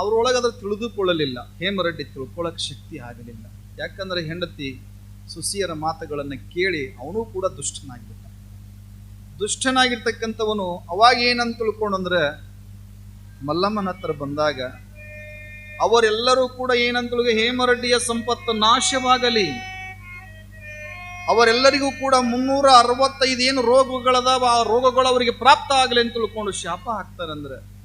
ಅವ್ರೊಳಗೆ ಅದ್ರ ತಿಳಿದುಕೊಳ್ಳಲಿಲ್ಲ. ಹೇಮರೆಡ್ಡಿ ತಿಳ್ಕೊಳ್ಳೋಕೆ ಶಕ್ತಿ ಆಗಲಿಲ್ಲ. ಯಾಕಂದ್ರೆ ಹೆಂಡತಿ ಸುಸಿಯರ ಮಾತುಗಳನ್ನು ಕೇಳಿ ಅವನು ಕೂಡ ದುಷ್ಟನಾಗಿಬಿಟ್ಟ ದುಷ್ಟನಾಗಿರ್ತಕ್ಕಂಥವನು ಅವಾಗ ಏನಂತ ತಿಳ್ಕೊಂಡಂದ್ರೆ, ಮಲ್ಲಮ್ಮನ ಹತ್ರ ಬಂದಾಗ ಅವರೆಲ್ಲರೂ ಕೂಡ ಏನಂತೇಳಿಗೆ ಹೇಮರೆಡ್ಡಿಯ ಸಂಪತ್ತು ನಾಶವಾಗಲಿ. ಅವರೆಲ್ಲರಿಗೂ ಕೂಡ ಮುನ್ನೂರ ಅರವತ್ತೈದು ಏನು ರೋಗಗಳದಾವ, ಆ ರೋಗಗಳು ಅವರಿಗೆ ಪ್ರಾಪ್ತ ಆಗಲಿ ಅಂತ ತಿಳ್ಕೊಂಡು ಶಾಪ ಹಾಕ್ತಾರಂದ್ರೆ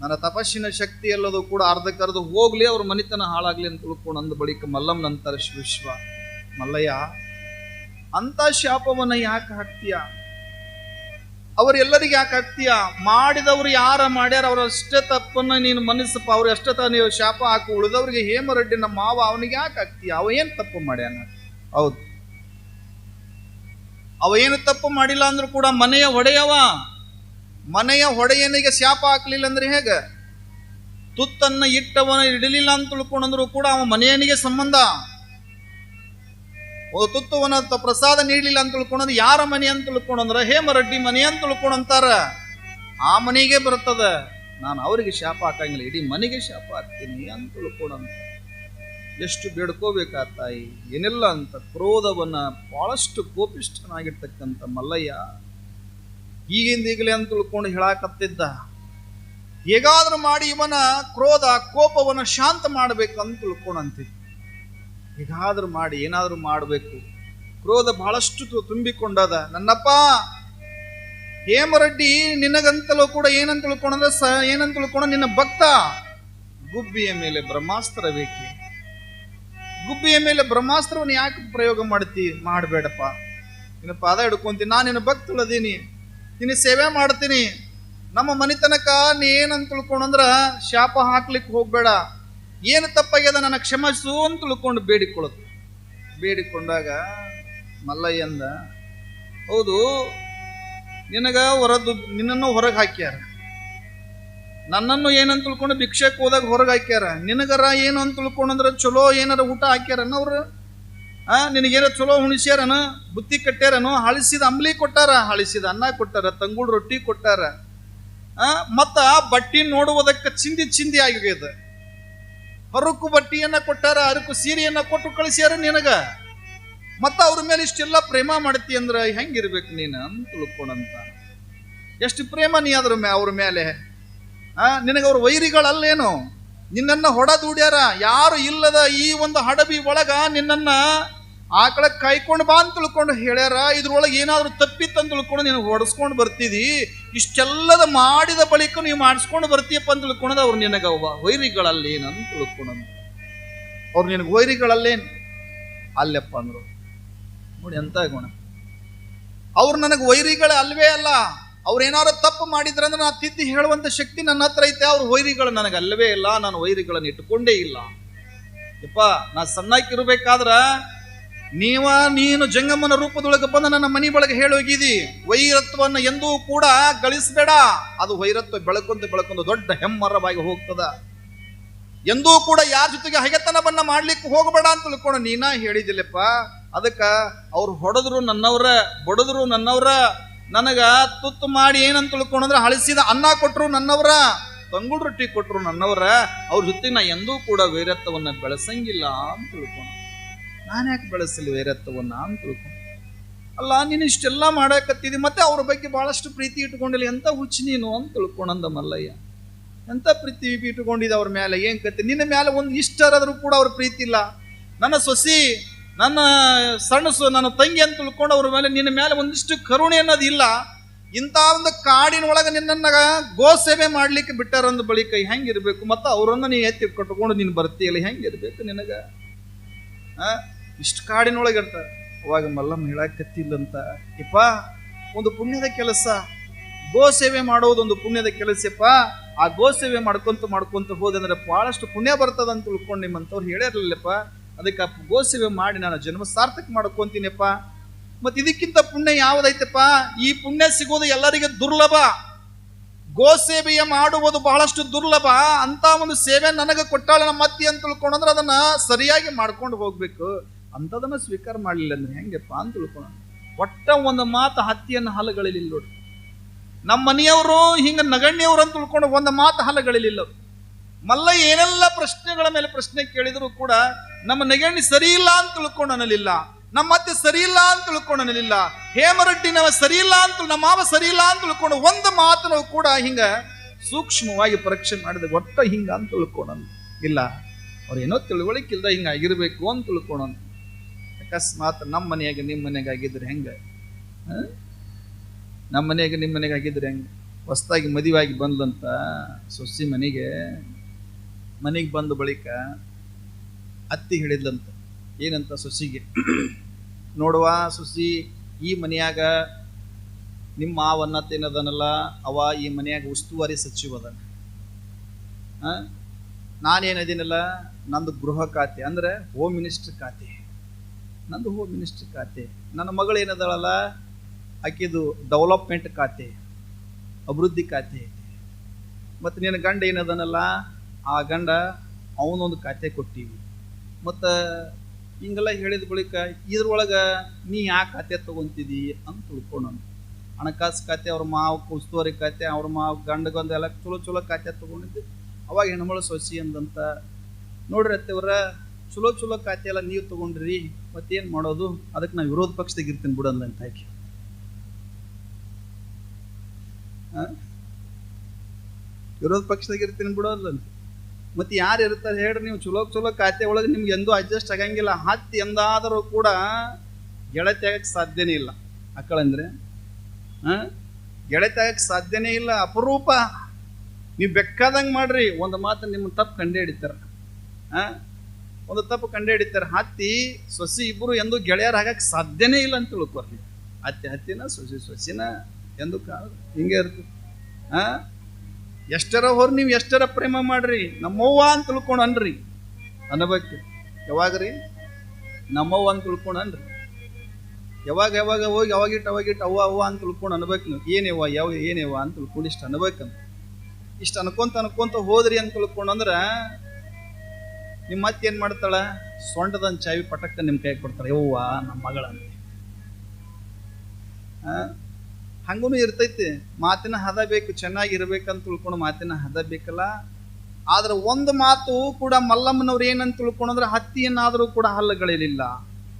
ನನ್ನ ತಪಸ್ಸಿನ ಶಕ್ತಿ ಎಲ್ಲದೂ ಕೂಡ ಅರ್ಧಕ್ಕರ್ಧ ಹೋಗ್ಲಿ, ಅವ್ರ ಮನಿತನ ಹಾಳಾಗ್ಲಿ ಅಂತ ತಿಳ್ಕೊಂಡು ಅಂದ ಬಳಿಕ ಮಲ್ಲಮ್ಮನಂತರ ವಿಶ್ವ, ಮಲ್ಲಯ್ಯ ಅಂತ ಶಾಪವನ್ನ ಯಾಕೆ ಹಾಕ್ತೀಯ? ಅವರೆಲ್ಲರಿಗೆ ಯಾಕೆ ಹಾಕ್ತೀಯ? ಮಾಡಿದವ್ರು ಯಾರ ಮಾಡ್ಯಾರ? ಅವ್ರ ಅಷ್ಟೇ ತಪ್ಪನ್ನ ನೀನು ಮನಸ್ಸಪ್ಪ, ಅವ್ರ ಅಷ್ಟೇ ತ ನೀವು ಶಾಪ ಹಾಕು ಉಳಿದವ್ರಿಗೆ ಹೇಮರೆಡ್ಡಿ ನಮ್ಮ ಮಾವ ಅವನಿಗೆ ಯಾಕೆ ಹಾಕ್ತೀಯ? ಅವ ಏನು ತಪ್ಪು ಮಾಡ್ಯಾನ? ಹೌದು. ಅವ ಏನು ತಪ್ಪು ಮಾಡಿಲ್ಲ ಅಂದ್ರೂ ಕೂಡ ಮನೆಯ ಒಡೆಯವ. ಮನೆಯ ಹೊಡೆಯನಿಗೆ ಶಾಪ ಹಾಕ್ಲಿಲ್ಲ ಅಂದ್ರೆ ಹೇಗೆ? ತುತ್ತನ್ನ ಇಟ್ಟವನ ಇಡಲಿಲ್ಲ ಅಂತ ತಿಳ್ಕೊಂಡಂದ್ರು ಕೂಡ ಅವ ಮನೆಯನಿಗೆ ಸಂಬಂಧ. ತುತ್ತುವನ ಪ್ರಸಾದ ನೀಡಲಿಲ್ಲ ಅಂತ ತಿಳ್ಕೊಂಡ್ರೆ ಯಾರ ಮನೆ ಅಂತ ತಿಳ್ಕೊಂಡ್ರ ಹೇಮರೆಡ್ಡಿ ಮನೆ ಅಂತ ತಿಳ್ಕೊಂಡಂತಾರ ಆ ಮನೆಗೆ ಬರ್ತದ. ನಾನು ಅವರಿಗೆ ಶಾಪ ಹಾಕಂಗಿಲ್ಲ, ಇಡೀ ಮನೆಗೆ ಶಾಪ ಹಾಕ್ತೀನಿ ಅಂತ ತಿಳ್ಕೊಂಡಂತ ಎಷ್ಟು ಬೇಡ್ಕೋಬೇಕಾ ತಾಯಿ? ಏನಿಲ್ಲ ಅಂತ ಕ್ರೋಧವನ್ನ ಬಹಳಷ್ಟು ಕೋಪಿಷ್ಠನಾಗಿರ್ತಕ್ಕಂಥ ಮಲ್ಲಯ್ಯ ಈಗಿಂದ ಈಗಲೇ ಅಂತ ತಿಳ್ಕೊಂಡು ಹೇಳಾಕತ್ತಿದ್ದ. ಹೇಗಾದ್ರೂ ಮಾಡಿ ಇವನ ಕ್ರೋಧ, ಕೋಪವನ್ನು ಶಾಂತ ಮಾಡಬೇಕಂತ ತಿಳ್ಕೊಂಡಂತೆ. ಹೇಗಾದ್ರೂ ಮಾಡಿ, ಏನಾದರೂ ಮಾಡಬೇಕು. ಕ್ರೋಧ ಬಹಳಷ್ಟು ತುಂಬಿಕೊಂಡದ. ನನ್ನಪ್ಪ, ಹೇಮರೆಡ್ಡಿ, ನಿನಗಂತಲೂ ಕೂಡ ಏನಂತ ತಿಳ್ಕೊಂಡ್ರೆ ಸ, ಏನಂತ ತಿಳ್ಕೊಂಡ ನಿನ್ನ ಭಕ್ತ. ಗುಬ್ಬಿಯ ಮೇಲೆ ಬ್ರಹ್ಮಾಸ್ತ್ರ ಬೇಕೆ ಗುಬ್ಬಿಯ ಮೇಲೆ ಬ್ರಹ್ಮಾಸ್ತ್ರವನ್ನು ಯಾಕೆ ಪ್ರಯೋಗ ಮಾಡ್ತಿ, ಮಾಡಬೇಡಪ್ಪ? ನಿನ್ನ ಪಾದ ಹಿಡ್ಕೊಂತೀನಿ ನಾನು ನಿನ್ನ ಭಕ್ತುಳದೀನಿ. ನಿನ್ನ ಸೇವೆ ಮಾಡ್ತೀನಿ. ನಮ್ಮ ಮನಿತನಕ ನೀ ಏನಂತ ತಿಳ್ಕೊಂಡಂದ್ರ ಶಾಪ ಹಾಕ್ಲಿಕ್ಕೆ ಹೋಗ್ಬೇಡ. ಏನು ತಪ್ಪಾಗ್ಯದ ನನ್ನ ಕ್ಷಮಿಸು ಅಂತ ತಿಳ್ಕೊಂಡು ಬೇಡಿಕೊಳ್ಳೋದು. ಬೇಡಿಕೊಂಡಾಗ ಮಲ್ಲಯ್ಯಂದ ಹೌದು, ನಿನಗ ಹೊರದು ನಿನ್ನನ್ನು ಹೊರಗೆ ಹಾಕ್ಯಾರ. ನನ್ನನ್ನು ಏನಂತ ತಿಳ್ಕೊಂಡು ಭಿಕ್ಷಕ್ಕೆ ಹೋದಾಗ ಹೊರಗೆ ಹಾಕ್ಯಾರ. ನಿನಗರ ಏನು ಅಂತ ತಿಳ್ಕೊಂಡಂದ್ರ ಚಲೋ ಏನಾರ ಊಟ ಹಾಕ್ಯಾರನ್ನ ಅವ್ರು ನಿನಗೇನ ಚಲೋ ಉಣಿಸ್ಯಾರನ ಬುತ್ತಿ ಕಟ್ಟ್ಯಾರನು ಹಳಿಸಿದ ಅಂಬ್ಲಿ ಕೊಟ್ಟಾರ, ಹಳಿಸಿದ ಅನ್ನ ಕೊಟ್ಟಾರ, ತಂಗುಳ್ ರೊಟ್ಟಿ ಕೊಟ್ಟಾರ. ಆ, ಮತ್ತ ಬಟ್ಟಿ ನೋಡುವುದಕ್ಕೆ ಚಿಂದಿ ಚಿಂದಿ ಆಗಿದೆ ಹರಕು ಬಟ್ಟಿಯನ್ನ ಕೊಟ್ಟಾರ, ಅರಕು ಸೀರೆಯನ್ನ ಕೊಟ್ಟು ಕಳಿಸ್ಯಾರ ನಿನಗ. ಮತ್ತ ಅವ್ರ ಮೇಲೆ ಇಷ್ಟೆಲ್ಲ ಪ್ರೇಮ ಮಾಡ್ತಿ ಅಂದ್ರೆ ಹೆಂಗಿರ್ಬೇಕು ನೀನು ಅಂತ ತಿಳ್ಕೊಂಡಂತ. ಎಷ್ಟು ಪ್ರೇಮ ನೀ ಅದ್ರ ಮೇ ಅವ್ರ ಮೇಲೆ ಆ, ನಿನಗ ಅವ್ರ ವೈರಿಗಳಲ್ಲೇನು? ನಿನ್ನನ್ನು ಹೊಡ ದುಡ್ಯಾರ ಯಾರು ಇಲ್ಲದ ಈ ಒಂದು ಹಡಬಿ ಒಳಗ ನಿನ್ನನ್ನ ಆಕಳ ಕಾಯ್ಕೊಂಡು ಬಾ ಅಂತ ತಿಳ್ಕೊಂಡು ಹೇಳ್ಯಾರ, ಇದ್ರೊಳಗೆ ಏನಾದರೂ ತಪ್ಪಿತ್ತಂತ ತಿಳ್ಕೊಂಡು ನೀನು ಹೊಡೆಸ್ಕೊಂಡು ಬರ್ತಿದಿ, ಇಷ್ಟೆಲ್ಲದ ಮಾಡಿದ ಬಳಿಕ ನೀವು ಮಾಡಿಸ್ಕೊಂಡು ಬರ್ತೀಯಪ್ಪ ಅಂತ ತಿಳ್ಕೊಂಡದ ಅವ್ರು ನಿನಗೆ ಅವ್ವ ವೈರಿಗಳಲ್ಲೇನು ಅಂತ ತಿಳ್ಕೊಂಡಂತ ಅವ್ರು ನಿನಗೆ ವೈರಿಗಳಲ್ಲೇನು? ಅಲ್ಲಪ್ಪ ಅಂದ್ರು. ನೋಡಿ ಎಂತ ಗುಣ ಅವ್ರು ನನಗೆ ವೈರಿಗಳ ಅಲ್ವೇ ಅಲ್ಲ, ಅವ್ರು ಏನಾರು ತಪ್ಪು ಮಾಡಿದ್ರಂದ್ರೆ ನಾ ತಿದ್ದಿ ಹೇಳುವಂತ ಶಕ್ತಿ ನನ್ನ ಹತ್ರ ಐತೆ, ಅವ್ರ ವೈರಿಗಳು ನನಗೆ ಅಲ್ಲವೇ ಇಲ್ಲ, ನಾನು ವೈರಿಗಳನ್ನ ಇಟ್ಟುಕೊಂಡೇ ಇಲ್ಲ. ಯಪ್ಪ, ನಾ ಸಣ್ಣಕ್ಕಿರ್ಬೇಕಾದ್ರ ನೀವ, ನೀನು ಜಂಗಮ್ಮನ ರೂಪದೊಳಗೆ ಬಂದ ನನ್ನ ಮನಿ ಒಳಗೆ ಹೇಳೋಗಿದಿ ವೈರತ್ವವನ್ನು ಎಂದೂ ಕೂಡ ಗಳಿಸಬೇಡ. ಅದು ವೈರತ್ವ ಬೆಳಕೊಂದು ಬೆಳಕೊಂದು ದೊಡ್ಡ ಹೆಮ್ಮರವಾಗಿ ಹೋಗ್ತದ. ಎಂದೂ ಕೂಡ ಯಾರ ಜೊತೆಗೆ ಹಗೆತನವನ್ನ ಮಾಡ್ಲಿಕ್ಕೆ ಹೋಗಬೇಡ ಅಂತ ತಿಳ್ಕೊಂಡು ನೀನ ಹೇಳಿದಿಲ್ಲಪ್ಪ ಅದಕ್ಕ ಅವ್ರು ಹೊಡೆದ್ರು ನನ್ನವ್ರ, ಬಡದ್ರು ನನ್ನವ್ರ. ನನಗ ತುತ್ತು ಮಾಡಿ ಏನಂತ ತಿಳ್ಕೊಂಡ್ರೆ ಹಳಿಸಿದ ಅನ್ನ ಕೊಟ್ರು ನನ್ನವ್ರ, ತಂಗುಳ್ ರೊಟ್ಟಿ ಕೊಟ್ರು ನನ್ನವ್ರ. ಅವ್ರ ಜೊತೆಗೆ ನಾ ಎಂದೂ ಕೂಡ ವೈರತ್ವವನ್ನ ಬೆಳೆಸಂಗಿಲ್ಲ ಅಂತ ತಿಳ್ಕೊಂಡು. ನಾನು ಯಾಕೆ ಬೆಳೆಸಲಿ ವೈರತ್ವವನ್ನು ಅಂತ ತಿಳ್ಕೊಂಡು. ಅಲ್ಲ, ನೀನು ಇಷ್ಟೆಲ್ಲ ಮಾಡಾಕತ್ತಿದಿ, ಮತ್ತೆ ಅವ್ರ ಬಗ್ಗೆ ಭಾಳಷ್ಟು ಪ್ರೀತಿ ಇಟ್ಕೊಂಡಿಲ್ಲ, ಎಂತ ಹುಚ್ಚಿ ನೀನು ಅಂತ ತಿಳ್ಕೊಂಡಂದ ಮಲ್ಲಯ್ಯ. ಎಂತ ಪ್ರೀತಿ ಇಟ್ಕೊಂಡಿದ್ದ ಅವ್ರ ಮೇಲೆ ಏನ್ ಕತ್ತಿ? ನಿನ್ನ ಮೇಲೆ ಒಂದು ಇಷ್ಟರಾದ್ರೂ ಕೂಡ ಅವ್ರ ಪ್ರೀತಿ ಇಲ್ಲ. ನನ್ನ ಸೊಸಿ, ನನ್ನ ಸಣ್ಣ ಸೊ, ನನ್ನ ತಂಗಿ ಅಂತ ತಿಳ್ಕೊಂಡು ಅವ್ರ ಮೇಲೆ ನಿನ್ನ ಮೇಲೆ ಒಂದಿಷ್ಟು ಕರುಣೆ ಅನ್ನೋದು ಇಲ್ಲ. ಇಂಥ ಒಂದು ಕಾಡಿನ ಒಳಗೆ ನಿನ್ನನ್ನ ಗೋ ಸೇವೆ ಮಾಡ್ಲಿಕ್ಕೆ ಬಿಟ್ಟಾರಂದ ಬಳಿಕ ಹೆಂಗಿರ್ಬೇಕು? ಮತ್ತು ಅವರನ್ನು ನೀ ಎತ್ತಿ ಕಟ್ಕೊಂಡು ನೀನು ಬರ್ತೀಯಲ್ಲ, ಹೆಂಗಿರ್ಬೇಕು ನಿನಗ? ಆ? ಇಷ್ಟು ಕಾಡಿನೊಳಗೆ ಇರ್ತಾರೆ. ಅವಾಗ ಮಲ್ಲಮ್ಮ ಹೇಳಕತ್ತಿಲ್ಲಂತ ಇಪ್ಪ, ಒಂದು ಪುಣ್ಯದ ಕೆಲಸ. ಗೋ ಸೇವೆ ಮಾಡೋದು ಒಂದು ಪುಣ್ಯದ ಕೆಲಸಪ್ಪ ಆ ಗೋ ಸೇವೆ ಮಾಡ್ಕೊಂತ ಮಾಡ್ಕೊಂತ ಹೋದಂದ್ರೆ ಬಹಳಷ್ಟು ಪುಣ್ಯ ಬರ್ತದ ಅಂತ ತಿಳ್ಕೊಂಡು ನಿಮ್ಮಂತವ್ರು ಹೇಳಿರಲಿಲ್ಲಪ್ಪ ಅದಕ್ಕೆ ಆ ಗೋ ಸೇವೆ ಮಾಡಿ ನಾನು ಜನ್ಮ ಸಾರ್ಥಕ ಮಾಡ್ಕೊಂತೀನಪ್ಪ. ಮತ್ತು ಇದಕ್ಕಿಂತ ಪುಣ್ಯ ಯಾವುದೈತಪ್ಪ? ಈ ಪುಣ್ಯ ಸಿಗೋದು ಎಲ್ಲರಿಗೆ ದುರ್ಲಭ. ಗೋ ಸೇವೆಯ ಮಾಡುವುದು ಬಹಳಷ್ಟು ದುರ್ಲಭ. ಅಂತ ಒಂದು ಸೇವೆ ನನಗೆ ಕೊಟ್ಟಾಳ ನಮ್ಮ ಅತ್ತಿ ಅಂತ ತಿಳ್ಕೊಂಡ್ರೆ ಅದನ್ನ ಸರಿಯಾಗಿ ಮಾಡ್ಕೊಂಡು ಹೋಗ್ಬೇಕು. ಅಂಥದನ್ನ ಸ್ವೀಕಾರ ಮಾಡಲಿಲ್ಲ ಅಂದ್ರೆ ಹೆಂಗೆಪ್ಪ ಅಂತ ತಿಳ್ಕೊಳ ಒಟ್ಟ ಒಂದು ಮಾತು ಹತ್ತಿಯನ್ನು ಹಲಗಳಿಲಿಲ್ಲ ನೋಡಿ. ನಮ್ಮ ಮನೆಯವರು ಹಿಂಗ ನಗಣ್ಯವರು ಅಂತ ತಿಳ್ಕೊಂಡು ಒಂದು ಮಾತು ಹಲಗಳಿಲಿಲ್ಲ. ಮಲ್ಲ ಏನೆಲ್ಲ ಪ್ರಶ್ನೆಗಳ ಮೇಲೆ ಪ್ರಶ್ನೆ ಕೇಳಿದರೂ ಕೂಡ ನಮ್ಮ ನಗಣ್ಣಿ ಸರಿ ಇಲ್ಲ ಅಂತ ತಿಳ್ಕೊಂಡು ಅನ್ನಲಿಲ್ಲ. ನಮ್ಮ ಅತ್ತೆ ಸರಿ ಇಲ್ಲ ಅಂತ ತಿಳ್ಕೊಂಡು ಅನ್ನಲಿಲ್ಲ. ಹೇಮರೆಡ್ಡಿ ಸರಿ ಇಲ್ಲ ಅಂತ ನಮ್ಮ ಮಾವ ಸರಿ ಇಲ್ಲ ಅಂತ ತಿಳ್ಕೊಂಡು ಒಂದು ಮಾತನ್ನು ಕೂಡ ಹಿಂಗ ಸೂಕ್ಷ್ಮವಾಗಿ ಪರೀಕ್ಷೆ ಮಾಡಿದ. ಒಟ್ಟ ಹಿಂಗ ಅಂತ ತಿಳ್ಕೊಂಡು ಇಲ್ಲ. ಅವ್ರೇನೋ ತಿಳುವಳಿಕೆ ಇಲ್ದ ಹಿಂಗ ಆಗಿರ್ಬೇಕು ಅಂತ ತಿಳ್ಕೊಣ ಅಕಸ್ಮಾತ್ ನಮ್ಮ ಮನೆಯಾಗ ನಿಮ್ಮ ಮನೆಗಾಗಿದ್ರೆ ಹೆಂಗ? ನಮ್ಮ ಮನೆಯಾಗ ನಿಮ್ಮ ಮನೆಗಾಗಿದ್ರೆ ಹೆಂಗೆ? ಹೊಸ್ದಾಗಿ ಮದುವೆಯಾಗಿ ಬಂದ್ಲಂತ ಸೊಸಿ ಮನೆಗೆ ಮನೆಗೆ ಬಂದ ಬಳಿಕ ಅತ್ತಿ ಹೇಳಿದ್ಲಂತ, ಏನಂತ ಸೊಸಿಗೆ ನೋಡುವ ಸೊಸಿ ಈ ಮನೆಯಾಗ ನಿಮ್ಮ ಮಾವನ್ನ ಏನದನಲ್ಲ ಅವ ಈ ಮನೆಯಾಗ ಉಸ್ತುವಾರಿ ಸಚಿವ ಅದಾನ. ಆ? ನಾನೇನದೀನಲ್ಲ ನಂದು ಗೃಹ ಖಾತೆ, ಅಂದ್ರೆ ಹೋಮ್ ಮಿನಿಸ್ಟರ್ ಖಾತೆ. ನಂದು ಹೋಮ್ ಮಿನಿಸ್ಟರ್ ಖಾತೆ. ನನ್ನ ಮಗಳು ಏನದಳಲ್ಲ? ಆಕಿದು ಡೆವಲಪ್ಮೆಂಟ್ ಖಾತೆ, ಅಭಿವೃದ್ಧಿ ಖಾತೆ ಮತ್ತು ನಿನ್ನ ಗಂಡ ಏನದನಲ್ಲ? ಆ ಗಂಡ ಅವನೊಂದು ಖಾತೆ ಕೊಟ್ಟಿವಿ. ಮತ್ತು ಹಿಂಗೆಲ್ಲ ಹೇಳಿದ ಬಳಿಕ ಇದ್ರೊಳಗೆ ನೀ ಯಾ ಖಾತೆ ತಗೊಂತಿದಿ ಅಂತ ತಿಳ್ಕೊಂಡು ಹಣಕಾಸು ಖಾತೆ, ಅವ್ರ ಮಾವ ಉಸ್ತುವಾರಿ ಖಾತೆ, ಅವ್ರ ಮಾವ ಗಂಡಗೊಂದು ಎಲ್ಲ ಚಲೋ ಚಲೋ ಖಾತೆ ತೊಗೊಂಡಿದ್ದು. ಅವಾಗ ಹೆಣ್ಮಳ ಸೊಸಿ ಅಂದಂತ. ನೋಡ್ರಿ ಅತ್ತೆವ್ರ ಚಲೋ ಚಲೋ ಖಾತೆ ಎಲ್ಲ ನೀವು ತಗೊಂಡ್ರಿ, ಮತ್ತೇನು ಮಾಡೋದು? ಅದಕ್ಕೆ ನಾವು ವಿರೋಧ ಪಕ್ಷದಾಗ ಇರ್ತೀನಿ ಬಿಡಲ್ಲ ಅಂತ ಆ? ವಿರೋಧ ಪಕ್ಷದಾಗ ಇರ್ತೀನಿ ಬಿಡೋಲ್ಲ ಮತ್ತೆ ಯಾರು ಇರ್ತಾರೆ ಹೇಳ್ರಿ ನೀವು, ಚಲೋ ಚಲೋ ಖಾತೆ ಒಳಗೆ ನಿಮ್ಗೆ ಎಂದೂ ಅಡ್ಜಸ್ಟ್ ಆಗಂಗಿಲ್ಲ. ಹತ್ತಿ ಎಂದಾದರೂ ಕೂಡ ಗೆಳತಿ ಆಗಕ್ಕೆ ಸಾಧ್ಯನೇ ಇಲ್ಲ. ಅಕ್ಕಳಂದ್ರೆ, ಆ? ಗೆಳತಿ ಆಗಕ್ಕೆ ಸಾಧ್ಯನೇ ಇಲ್ಲ. ಅಪರೂಪ! ನೀವು ಬೇಕಾದಂಗೆ ಮಾಡ್ರಿ. ಒಂದು ಮಾತು ನಿಮ್ಮ ತಪ್ಪು ಕಂಡು ಹಿಡಿತಾರ? ಒಂದು ತಪ್ಪು ಕಂಡು ಹಿಡಿತಾರೆ ಹತ್ತಿ, ಸೊಸಿ ಇಬ್ಬರು ಎಂದು ಗೆಳೆಯರ ಆಗಕ್ಕೆ ಸಾಧ್ಯನೇ ಇಲ್ಲ ಅಂತ ತಿಳ್ಕೊರಿ ಹತ್ತಿ ಹತ್ತಿನ, ಸೊಸಿ ಸೊಸಿನ ಎಂದು ಕಾಲ ಹಿಂಗೆ ಇರ್ತದೆ. ಹಾಂ ಎಷ್ಟರ ಹೊರ ನೀವು ಎಷ್ಟರ ಪ್ರೇಮ ಮಾಡ್ರಿ? ನಮ್ಮವ್ವ ಅಂತ ತಿಳ್ಕೊಂಡು ಅನ್ರಿ ಅನ್ನಬೇಕು ಯಾವಾಗ ರೀ? ನಮ್ಮವ್ವ ಅಂತ ತಿಳ್ಕೊಂಡು ಅನ್ರಿ ಯಾವಾಗ ಯಾವಾಗ ಹೋಗಿ ಯಾವಾಗಿಟ್ಟು ಅವಾಗಿಟ್ಟು ಅವ್ವ ಅವ್ವ ಅಂತ ತಿಳ್ಕೊಂಡು ಅನ್ಬೇಕು ನೀವು. ಏನೇವ ಯಾವ ಏನೇವ ಅಂತ ತಿಳ್ಕೊಂಡು ಇಷ್ಟು ಅನ್ಬೇಕಂತ ಇಷ್ಟು ಅನ್ಕೊಂತ ಅನ್ಕೊಂತ ಹೋದ್ರಿ ಅಂತ ತಿಳ್ಕೊಂಡು ಅಂದ್ರೆ ನಿಮ್ಮ ಮತ್ತೆ ಏನ್ ಮಾಡ್ತಾಳ? ಸೊಂಟದ ಚಾವಿ ಪಟಕ್ಕ ನಿಮ್ ಕೈ ಕೊಡ್ತಾಳೆ. ಯವ್ವ ನಮ್ಮ ಮಗಳ ಅಂತ. ಆ, ಹಂಗೂ ಇರ್ತೈತಿ. ಮಾತಿನ ಹದ ಬೇಕು ಚೆನ್ನಾಗಿರ್ಬೇಕಂತ ತಿಳ್ಕೊಂಡು ಮಾತಿನ ಹದ ಬೇಕಲ್ಲ. ಆದ್ರೆ ಒಂದು ಮಾತು ಕೂಡ ಮಲ್ಲಮ್ಮನವ್ರು ಏನಂತ ತಿಳ್ಕೊಂಡ್ರೆ ಹತ್ತಿಯನ್ನಾದರೂ ಕೂಡ ಹಲ್ಲಗಳಿಲಿಲ್ಲ.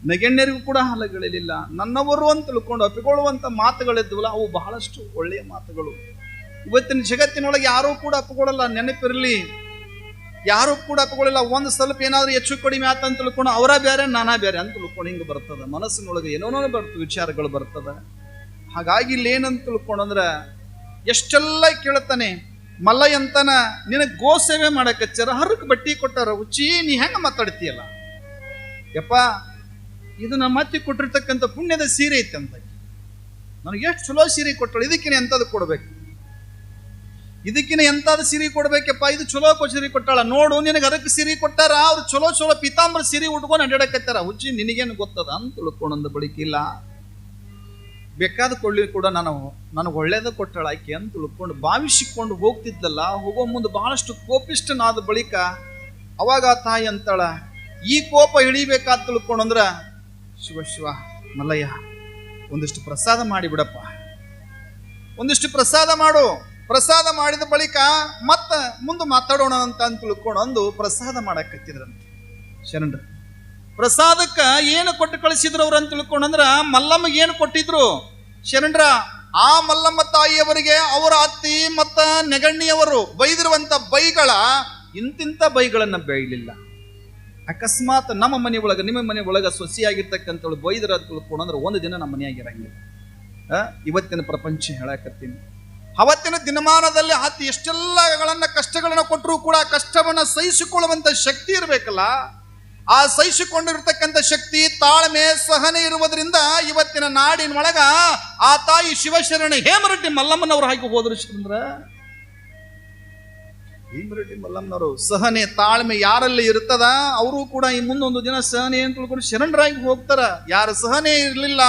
ನಗೆಣ್ಣರಿಗೂ ಕೂಡ ಹಲ್ಲಗಳಿಲಿಲ್ಲ. ನನ್ನವರು ಅಂತ ತಿಳ್ಕೊಂಡು ಅಪ್ಪಿಕೊಳ್ಳುವಂತ ಮಾತುಗಳಿದ್ವಲ್ಲ ಅವು ಬಹಳಷ್ಟು ಒಳ್ಳೆಯ ಮಾತುಗಳು. ಇವತ್ತಿನ ಜಗತ್ತಿನೊಳಗೆ ಯಾರೂ ಕೂಡ ಅಪ್ಪಿಕೊಳ್ಳಲ್ಲ. ನೆನಪಿರಲಿ. ಯಾರು ಕೂಡ ತಗೊಳ್ಳಿಲ್ಲ. ಒಂದು ಸ್ವಲ್ಪ ಏನಾದರೂ ಹೆಚ್ಚು ಕಡಿಮೆ ಆತ ಅಂತ ತಿಳ್ಕೊಂಡು ಅವರ ಬೇರೆ, ನಾನಾ ಬೇರೆ ಅಂತ ತಿಳ್ಕೊಂಡು ಹಿಂಗೆ ಬರ್ತದ. ಮನಸ್ಸಿನೊಳಗೆ ಏನೋನೋ ಬರ್ತದೆ, ವಿಚಾರಗಳು ಬರ್ತದ. ಹಾಗಾಗಿ ಇಲ್ಲಿ ಏನಂತ ತಿಳ್ಕೊಂಡಂದ್ರ ಎಷ್ಟೆಲ್ಲ ಕೇಳ್ತಾನೆ, ಮಲ್ಲಯ್ಯಂತನ ನಿನಗೆ ಗೋ ಸೇವೆ ಮಾಡಕ್ಕೆ ಹರಕ್ ಬಟ್ಟಿ ಕೊಟ್ಟಾರ ಉಚ್ಚಿ ನೀ ಹೆಂಗ ಮಾತಾಡ್ತೀಯಲ್ಲ? ಯಪ್ಪ, ಇದು ನಮ್ಮ ಅತ್ತಿ ಕೊಟ್ಟಿರ್ತಕ್ಕಂಥ ಪುಣ್ಯದ ಸೀರೆ ಐತೆ ಅಂತ ನನಗೆ ಎಷ್ಟು ಚಲೋ ಸೀರೆ ಕೊಟ್ಟಳು, ಇದಕ್ಕೆ ಎಂಥದ್ದು ಕೊಡ್ಬೇಕು? ಇದಕ್ಕಿನ ಎಂತಾದ ಸಿರಿ ಕೊಡ್ಬೇಕಪ್ಪ, ಇದು ಚಲೋ ಸಿರಿ ಕೊಟ್ಟಾಳ. ನೋಡು, ನಿನಗೆ ಅದಕ್ಕೆ ಸಿರಿ ಕೊಟ್ಟಾರ, ಅವ್ರು ಚಲೋ ಚಲೋ ಪಿತಾಂಬರ ಸಿರಿ ಉಟ್ಕೊಂಡು ಅಡ್ಡಾಡಕತ್ತಾರ ಹುಚ್ಚಿ, ನಿನಗೇನು ಗೊತ್ತದ ಅಂತ ತಿಳ್ಕೊಂಡಂದು ಬಳಿಕಿಲ್ಲ ಬೇಕಾದ ಕೊಳ್ಳಿ ಕೂಡ ನಾನು, ನನಗೆ ಒಳ್ಳೇದ ಕೊಟ್ಟಾಳ ಆಕೆ ಅಂತ ತಿಳ್ಕೊಂಡು ಭಾವಿಸಿಕೊಂಡು ಹೋಗ್ತಿದ್ದಲ್ಲ, ಹೋಗೋ ಮುಂದೆ ಬಹಳಷ್ಟು ಕೋಪಿಷ್ಟನಾದ ಬಳಿಕ, ಅವಾಗ ಆ ತಾಯಿ ಅಂತಾಳ, ಈ ಕೋಪ ಇಳಿಬೇಕಾದ ತಿಳ್ಕೊಂಡಂದ್ರ ಶಿವ ಶಿವ, ಮಲ್ಲಯ್ಯ, ಒಂದಿಷ್ಟು ಪ್ರಸಾದ ಮಾಡಿಬಿಡಪ್ಪ. ಒಂದಿಷ್ಟು ಪ್ರಸಾದ ಮಾಡು. ಪ್ರಸಾದ ಮಾಡಿದ ಬಳಿಕ ಮತ್ತ ಮುಂದೆ ಮಾತಾಡೋಣ ಅಂತ ತಿಳ್ಕೊಂಡು ಅಂದು ಪ್ರಸಾದ ಮಾಡಕತ್ತಿದ್ರಂತೆ ಶರಣರು ಪ್ರಸಾದಕ್ಕೆ ಏನು ಕೊಟ್ಟು ಕಳಿಸಿದ್ರು ಅವ್ರು ಅಂತ ತಿಳ್ಕೊಂಡಂದ್ರ ಮಲ್ಲಮ್ಮಗೆ ಏನು ಕೊಟ್ಟಿದ್ರು? ಶರಣರ ಆ ಮಲ್ಲಮ್ಮ ತಾಯಿಯವರಿಗೆ ಅವರ ಅತ್ತಿ ಮತ್ತ ನೆಗಣ್ಣಿಯವರು ಬೈದಿರುವಂತ ಬೈಗಳ ಇಂತಿಂತ ಬೈಗಳನ್ನ ಬೈಲಿಲ್ಲ ಅಕಸ್ಮಾತ್ ನಮ್ಮ ಮನೆ ಒಳಗೆ, ನಿಮ್ಮ ಮನೆ ಒಳಗೆ ಸೊಸಿಯಾಗಿರ್ತಕ್ಕಂಥವ್ಳು ಬೈದ್ರ ತಿಳ್ಕೊಂಡಂದ್ರೆ ಒಂದು ದಿನ ನಮ್ಮ ಮನೆಯಾಗಿರಂಗಿಲ್ಲ ಇವತ್ತಿನ ಪ್ರಪಂಚ ಹೇಳಕತ್ತೀನಿ. ಅವತ್ತಿನ ದಿನಮಾನದಲ್ಲಿ ಆತ ಎಷ್ಟೆಲ್ಲಗಳನ್ನು ಕಷ್ಟಗಳನ್ನ ಕೊಟ್ಟರೂ ಕೂಡ ಕಷ್ಟವನ್ನ ಸಹಿಸಿಕೊಳ್ಳುವಂತ ಶಕ್ತಿ ಇರಬೇಕಲ್ಲ, ಆ ಸಹಿಸಿಕೊಂಡಿರತಕ್ಕಂಥ ಶಕ್ತಿ ತಾಳ್ಮೆ, ಸಹನೆ ಇರುವುದರಿಂದ ಇವತ್ತಿನ ನಾಡಿನ ಒಳಗ ಆ ತಾಯಿ ಶಿವಶರಣ ಹೇಮರೆಡ್ಡಿ ಮಲ್ಲಮ್ಮನವರು ಹಾಕಿ ಹೋದ್ರು ಚಂದ್ರ ಹೇಮರೆಡ್ಡಿ ಮಲ್ಲಮ್ಮನವರು ಸಹನೆ, ತಾಳ್ಮೆ ಯಾರಲ್ಲಿ ಇರ್ತದ, ಅವರು ಕೂಡ ಈ ಮುಂದೊಂದು ದಿನ ಸಹನೆ ಅಂತ ತಿಳ್ಕೊಂಡು ಶರಣರಾಗಿ ಹೋಗ್ತಾರ. ಯಾರ ಸಹನೆ ಇರಲಿಲ್ಲ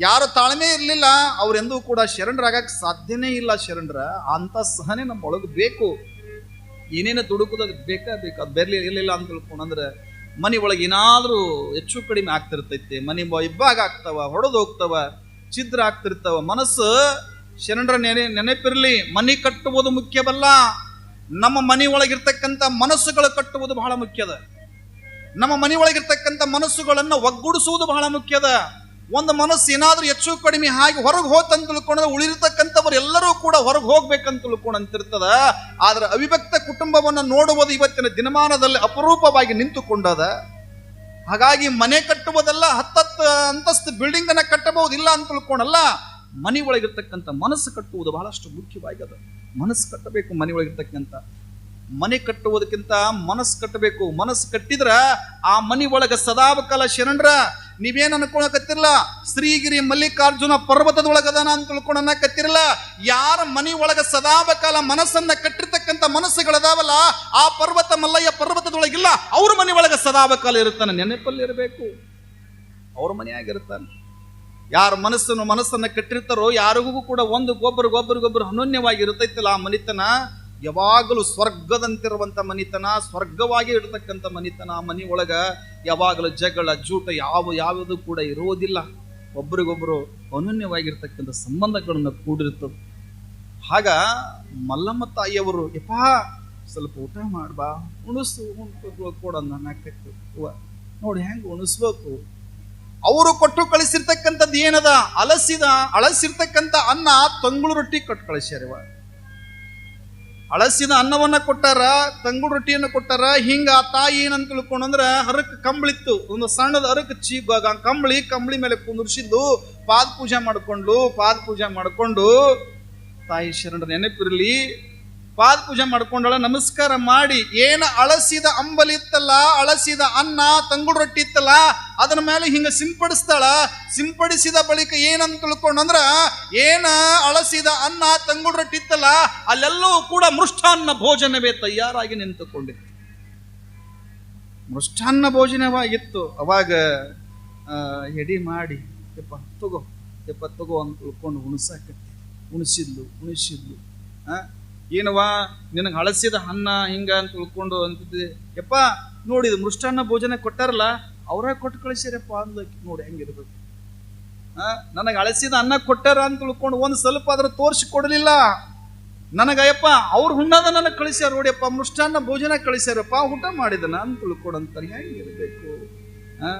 ಯಾರು ತಾಳ್ಮೆ ಇರಲಿಲ್ಲ, ಅವರೆಂದೂ ಕೂಡ ಶರಣರಾಗಕ್ಕೆ ಸಾಧ್ಯನೇ ಇಲ್ಲ ಶರಣರ. ಅಂತ ಸಹನೆ ನಮ್ಮ ಒಳಗೆ ಬೇಕು. ಏನೇನು ದುಡುಕುದಾಗ ಬೇಕಾ? ಬೇಕು? ಅದು ಬೆರ್ಲಿ, ಇರಲಿಲ್ಲ ಅಂತ ತಿಳ್ಕೊಂಡಂದ್ರೆ ಮನೆ ಒಳಗೆ ಏನಾದರೂ ಹೆಚ್ಚು ಕಡಿಮೆ ಆಗ್ತಿರ್ತೈತೆ. ಮನೆ ಇಬ್ಬಾಗ ಆಗ್ತಾವ, ಹೊಡೆದು ಹೋಗ್ತಾವ, ಛಿದ್ರ ಆಗ್ತಿರ್ತಾವ. ಮನಸ್ಸು ಶರಣರ ನೆನೆ ನೆನಪಿರಲಿ, ಮನೆ ಕಟ್ಟುವುದು ಮುಖ್ಯವಲ್ಲ. ನಮ್ಮ ಮನೆ ಒಳಗಿರ್ತಕ್ಕಂಥ ಮನಸ್ಸುಗಳು ಕಟ್ಟುವುದು ಬಹಳ ಮುಖ್ಯದ. ನಮ್ಮ ಮನೆ ಒಳಗಿರ್ತಕ್ಕಂಥ ಮನಸ್ಸುಗಳನ್ನು ಒಗ್ಗೂಡಿಸುವುದು ಬಹಳ ಮುಖ್ಯದ. ಒಂದು ಮನಸ್ಸು ಏನಾದರೂ ಹೆಚ್ಚು ಕಡಿಮೆ ಹಾಗೆ ಹೊರಗೆ ಹೋತಂತ ತಿಳ್ಕೊಂಡ್ರೆ ಉಳಿರ್ತಕ್ಕಂಥವ್ರು ಎಲ್ಲರೂ ಕೂಡ ಹೊರಗೆ ಹೋಗ್ಬೇಕಂತ ತಿಳ್ಕೊಂಡು ಅಂತಿರ್ತದ. ಆದ್ರೆ ಅವಿಭಕ್ತ ಕುಟುಂಬವನ್ನು ನೋಡುವುದು ಇವತ್ತಿನ ದಿನಮಾನದಲ್ಲಿ ಅಪರೂಪವಾಗಿ ನಿಂತುಕೊಂಡದ. ಹಾಗಾಗಿ ಮನೆ ಕಟ್ಟುವುದಲ್ಲ, ಹತ್ತತ್ತು ಅಂತಸ್ತು ಬಿಲ್ಡಿಂಗ್ ಅನ್ನ ಕಟ್ಟಬಹುದು ಇಲ್ಲ ಅಂತ ತಿಳ್ಕೊಂಡಲ್ಲ, ಮನೆ ಒಳಗಿರ್ತಕ್ಕಂಥ ಮನಸ್ಸು ಕಟ್ಟುವುದು ಬಹಳಷ್ಟು ಮುಖ್ಯವಾಗಿದೆ ಮನಸ್ಸು ಕಟ್ಟಬೇಕು ಮನೆ ಒಳಗಿರ್ತಕ್ಕಂಥ. ಮನೆ ಕಟ್ಟುವುದಕ್ಕಿಂತ ಮನಸ್ಸು ಕಟ್ಟಬೇಕು. ಮನಸ್ಸು ಕಟ್ಟಿದ್ರ ಆ ಮನೆ ಒಳಗ ಸದಾವಕಾಲ ಶರಣರ ನೀವೇನ್ ಅನ್ಕೊಳಕತ್ತಿರಲ್ಲ ಶ್ರೀಗಿರಿ ಮಲ್ಲಿಕಾರ್ಜುನ ಪರ್ವತದೊಳಗದಾನ ಅಂತ ತಿಳ್ಕೊಂಡು ಕತ್ತಿರಲ್ಲ ಯಾರ ಮನೆ ಒಳಗ ಸದಾಬಕಾಲ ಮನಸ್ಸನ್ನ ಕಟ್ಟಿರ್ತಕ್ಕಂಥ ಮನಸ್ಸುಗಳದಾವಲ್ಲ, ಆ ಪರ್ವತ ಮಲ್ಲಯ್ಯ ಪರ್ವತದೊಳಗಿಲ್ಲ, ಅವ್ರ ಮನೆ ಒಳಗ ಸದಾಬಕಾಲ ಇರುತ್ತಾನೆ. ನೆನಪಲ್ಲಿ ಇರಬೇಕು. ಅವ್ರ ಮನೆಯಾಗಿರ್ತಾನೆ. ಯಾರ ಮನಸ್ಸನ್ನು ಮನಸ್ಸನ್ನ ಕಟ್ಟಿರ್ತಾರೋ, ಯಾರಿಗೂ ಕೂಡ ಒಂದು ಗೊಬ್ಬರಿಗೊಬ್ಬರಿಗೊಬ್ಬರು ಅನನ್ಯವಾಗಿ ಇರ್ತೈತಲ್ಲ ಆ ಮನಿತನ. ಯಾವಾಗಲೂ ಸ್ವರ್ಗದಂತಿರುವಂಥ ಮನಿತನ, ಸ್ವರ್ಗವಾಗಿ ಇರತಕ್ಕಂಥ ಮನಿತನ ಮನಿ ಒಳಗ ಯಾವಾಗಲೂ ಜಗಳ, ಜೂಟ ಯಾವ, ಯಾವುದು ಕೂಡ ಇರುವುದಿಲ್ಲ. ಒಬ್ರಿಗೊಬ್ಬರು ಅನನ್ಯವಾಗಿರ್ತಕ್ಕಂಥ ಸಂಬಂಧಗಳನ್ನು ಕೂಡಿರ್ತದೆ ಆಗ ಮಲ್ಲಮ್ಮ ತಾಯಿಯವರು, ಯಪ್ಪಾ, ಸ್ವಲ್ಪ ಊಟ ಮಾಡ್ಬಾ ಉಣಿಸು ಕೂಡ ಕೊಡಂದ ನಾಕೈತು ನೋಡಿ, ಹೆಂಗೆ ಉಣಿಸ್ಬೇಕು? ಅವರು ಕೊಟ್ಟು ಕಳಿಸಿರ್ತಕ್ಕಂಥದ್ದು ಏನದ? ಅಲಸಿದ, ಅಳಸಿರ್ತಕ್ಕಂಥ ಅನ್ನ ತಂಗುಳು ರೊಟ್ಟಿ ಕೊಟ್ಟು ಕಳಿಸ್ಯಾರವ ಅಳಸಿದ ಅನ್ನವನ್ನ ಕೊಟ್ಟಾರ, ತಂಗುಳು ರೊಟ್ಟಿಯನ್ನು ಕೊಟ್ಟಾರ, ಹಿಂಗ ಆ ತಾಯಿ ಏನಂತ ತಿಳ್ಕೊಂಡಂದ್ರ ಹರಕ್ ಕಂಬಳಿತ್ತು. ಒಂದು ಸಣ್ಣದ ಹರಕ್ ಚೀ ಕಂಬಳಿ ಕಂಬಳಿ ಮೇಲೆ ಕುಂದಿರ್ಸಿದ್ದು ಪಾದ ಪೂಜೆ ಮಾಡಿಕೊಂಡು ಪಾದ ಪೂಜೆ ಮಾಡ್ಕೊಂಡು ತಾಯಿ ಶರಣರ ನೆನಪಿರಲಿ ಪಾದ ಪೂಜೆ ಮಾಡ್ಕೊಂಡಳ, ನಮಸ್ಕಾರ ಮಾಡಿ, ಏನ ಅಳಸಿದ ಅಂಬಲಿ ಇತ್ತಲ್ಲ, ಅಳಸಿದ ಅನ್ನ, ತಂಗುಳು ರೊಟ್ಟಿ ಇತ್ತಲ್ಲ, ಅದರ ಮೇಲೆ ಹಿಂಗ ಸಿಂಪಡಿಸ್ತಾಳ. ಸಿಂಪಡಿಸಿದ ಬಳಿಕ ಏನಂತ ತಿಳ್ಕೊಂಡಂದ್ರ, ಏನ ಅಳಸಿದ ಅನ್ನ, ತಂಗುಳು ರೊಟ್ಟಿ ಇತ್ತಲ್ಲ, ಅಲ್ಲೆಲ್ಲವೂ ಕೂಡ ಮೃಷ್ಟಾನ್ನ ಭೋಜನವೇ ತಯಾರಾಗಿ ನಿಂತುಕೊಂಡಿತ್ತು. ಮೃಷ್ಟಾನ್ನ ಭೋಜನವಾಗಿತ್ತು. ಅವಾಗ ಎಡಿ ಮಾಡಿ, ಯಪ್ಪ, ತಗೋ ಯಪ್ಪ, ತಗೋ ಅಂತ ತಿಳ್ಕೊಂಡು ಉಣಿಸಾಕತ್ತೆ ಉಣಿಸಿದ್ಲು ಉಣಿಸಿದ್ಲು ಆ ಏನವ್ವ, ನಿನಗೆ ಹಳಸಿದ ಅನ್ನ ಹಿಂಗ ಅಂತ ತಿಳ್ಕೊಂಡು ಅಂತಿದ್ದೆ. ಯಪ್ಪ, ನೋಡಿ ಇದು ಮೃಷ್ಟಾನ್ನ ಭೋಜನ ಕೊಟ್ಟಾರಲ್ಲ, ಅವರೇ ಕೊಟ್ಟು ಕಳಿಸ್ಯಾರಪ್ಪ ಅಂದ್ಲಕ್ಕಿ ನೋಡಿ ಹೆಂಗಿರ್ಬೇಕು ನನಗೆ ಅಳಸಿದ ಅನ್ನ ಕೊಟ್ಟಾರ ಅಂತ ತಿಳ್ಕೊಂಡು ಒಂದು ಸ್ವಲ್ಪ ಅದ್ರ ತೋರಿಸಿ ಕೊಡಲಿಲ್ಲ. ನನಗಯ್ಯಪ್ಪ ಅವ್ರು ಹುಣ್ಣದ ನನಗೆ ಕಳಿಸ್ಯಾರ ನೋಡಿಯಪ್ಪ ಮೃಷ್ಟಾನ್ನ ಭೋಜನ ಕಳಿಸ್ಯಾರಪ್ಪ, ಊಟ ಮಾಡಿದನ ಅಂತ ತಿಳ್ಕೊಡಂತಾರೆ ಹೆಂಗಿರ್ಬೇಕು ಆ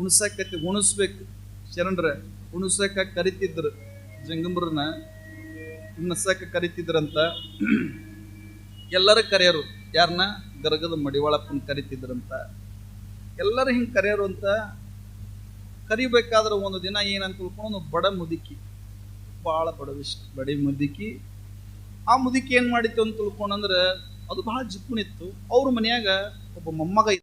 ಉಣಸಕ್ಕೆ ಉಣಿಸ್ಬೇಕು. ಶರಣರ ಉಣಿಸಕ ಕರಿತಿದ್ರು ಜಂಗಮ್ರನ್ನ ಉಣಸಕ ಕರಿತಿದ್ರಂತ ಎಲ್ಲರೂ ಕರೆಯರು. ಯಾರನ್ನ ಗರಗದ ಮಡಿವಾಳಪ್ಪನ ಕರಿತಿದ್ರಂತ. ಎಲ್ಲರೂ ಹಿಂಗೆ ಕರೆಯರು ಅಂತ ಕರಿಬೇಕಾದ್ರೆ ಒಂದು ದಿನ ಏನಂತ ತಿಳ್ಕೊಂಡು ಬಡ ಮುದುಕಿ, ಭಾಳ ಬಡವಿಷ್ಟ, ಬಡಿ ಮುದುಕಿ. ಆ ಮುದುಕಿ ಏನು ಮಾಡಿತ್ತು ಅಂತ ತಿಳ್ಕೊಂಡಂದ್ರೆ ಅದು ಭಾಳ ಜಿಪ್ಪುಣಿತ್ತು ಅವ್ರ ಮನ್ಯಾಗ ಒಬ್ಬ ಮೊಮ್ಮಗ.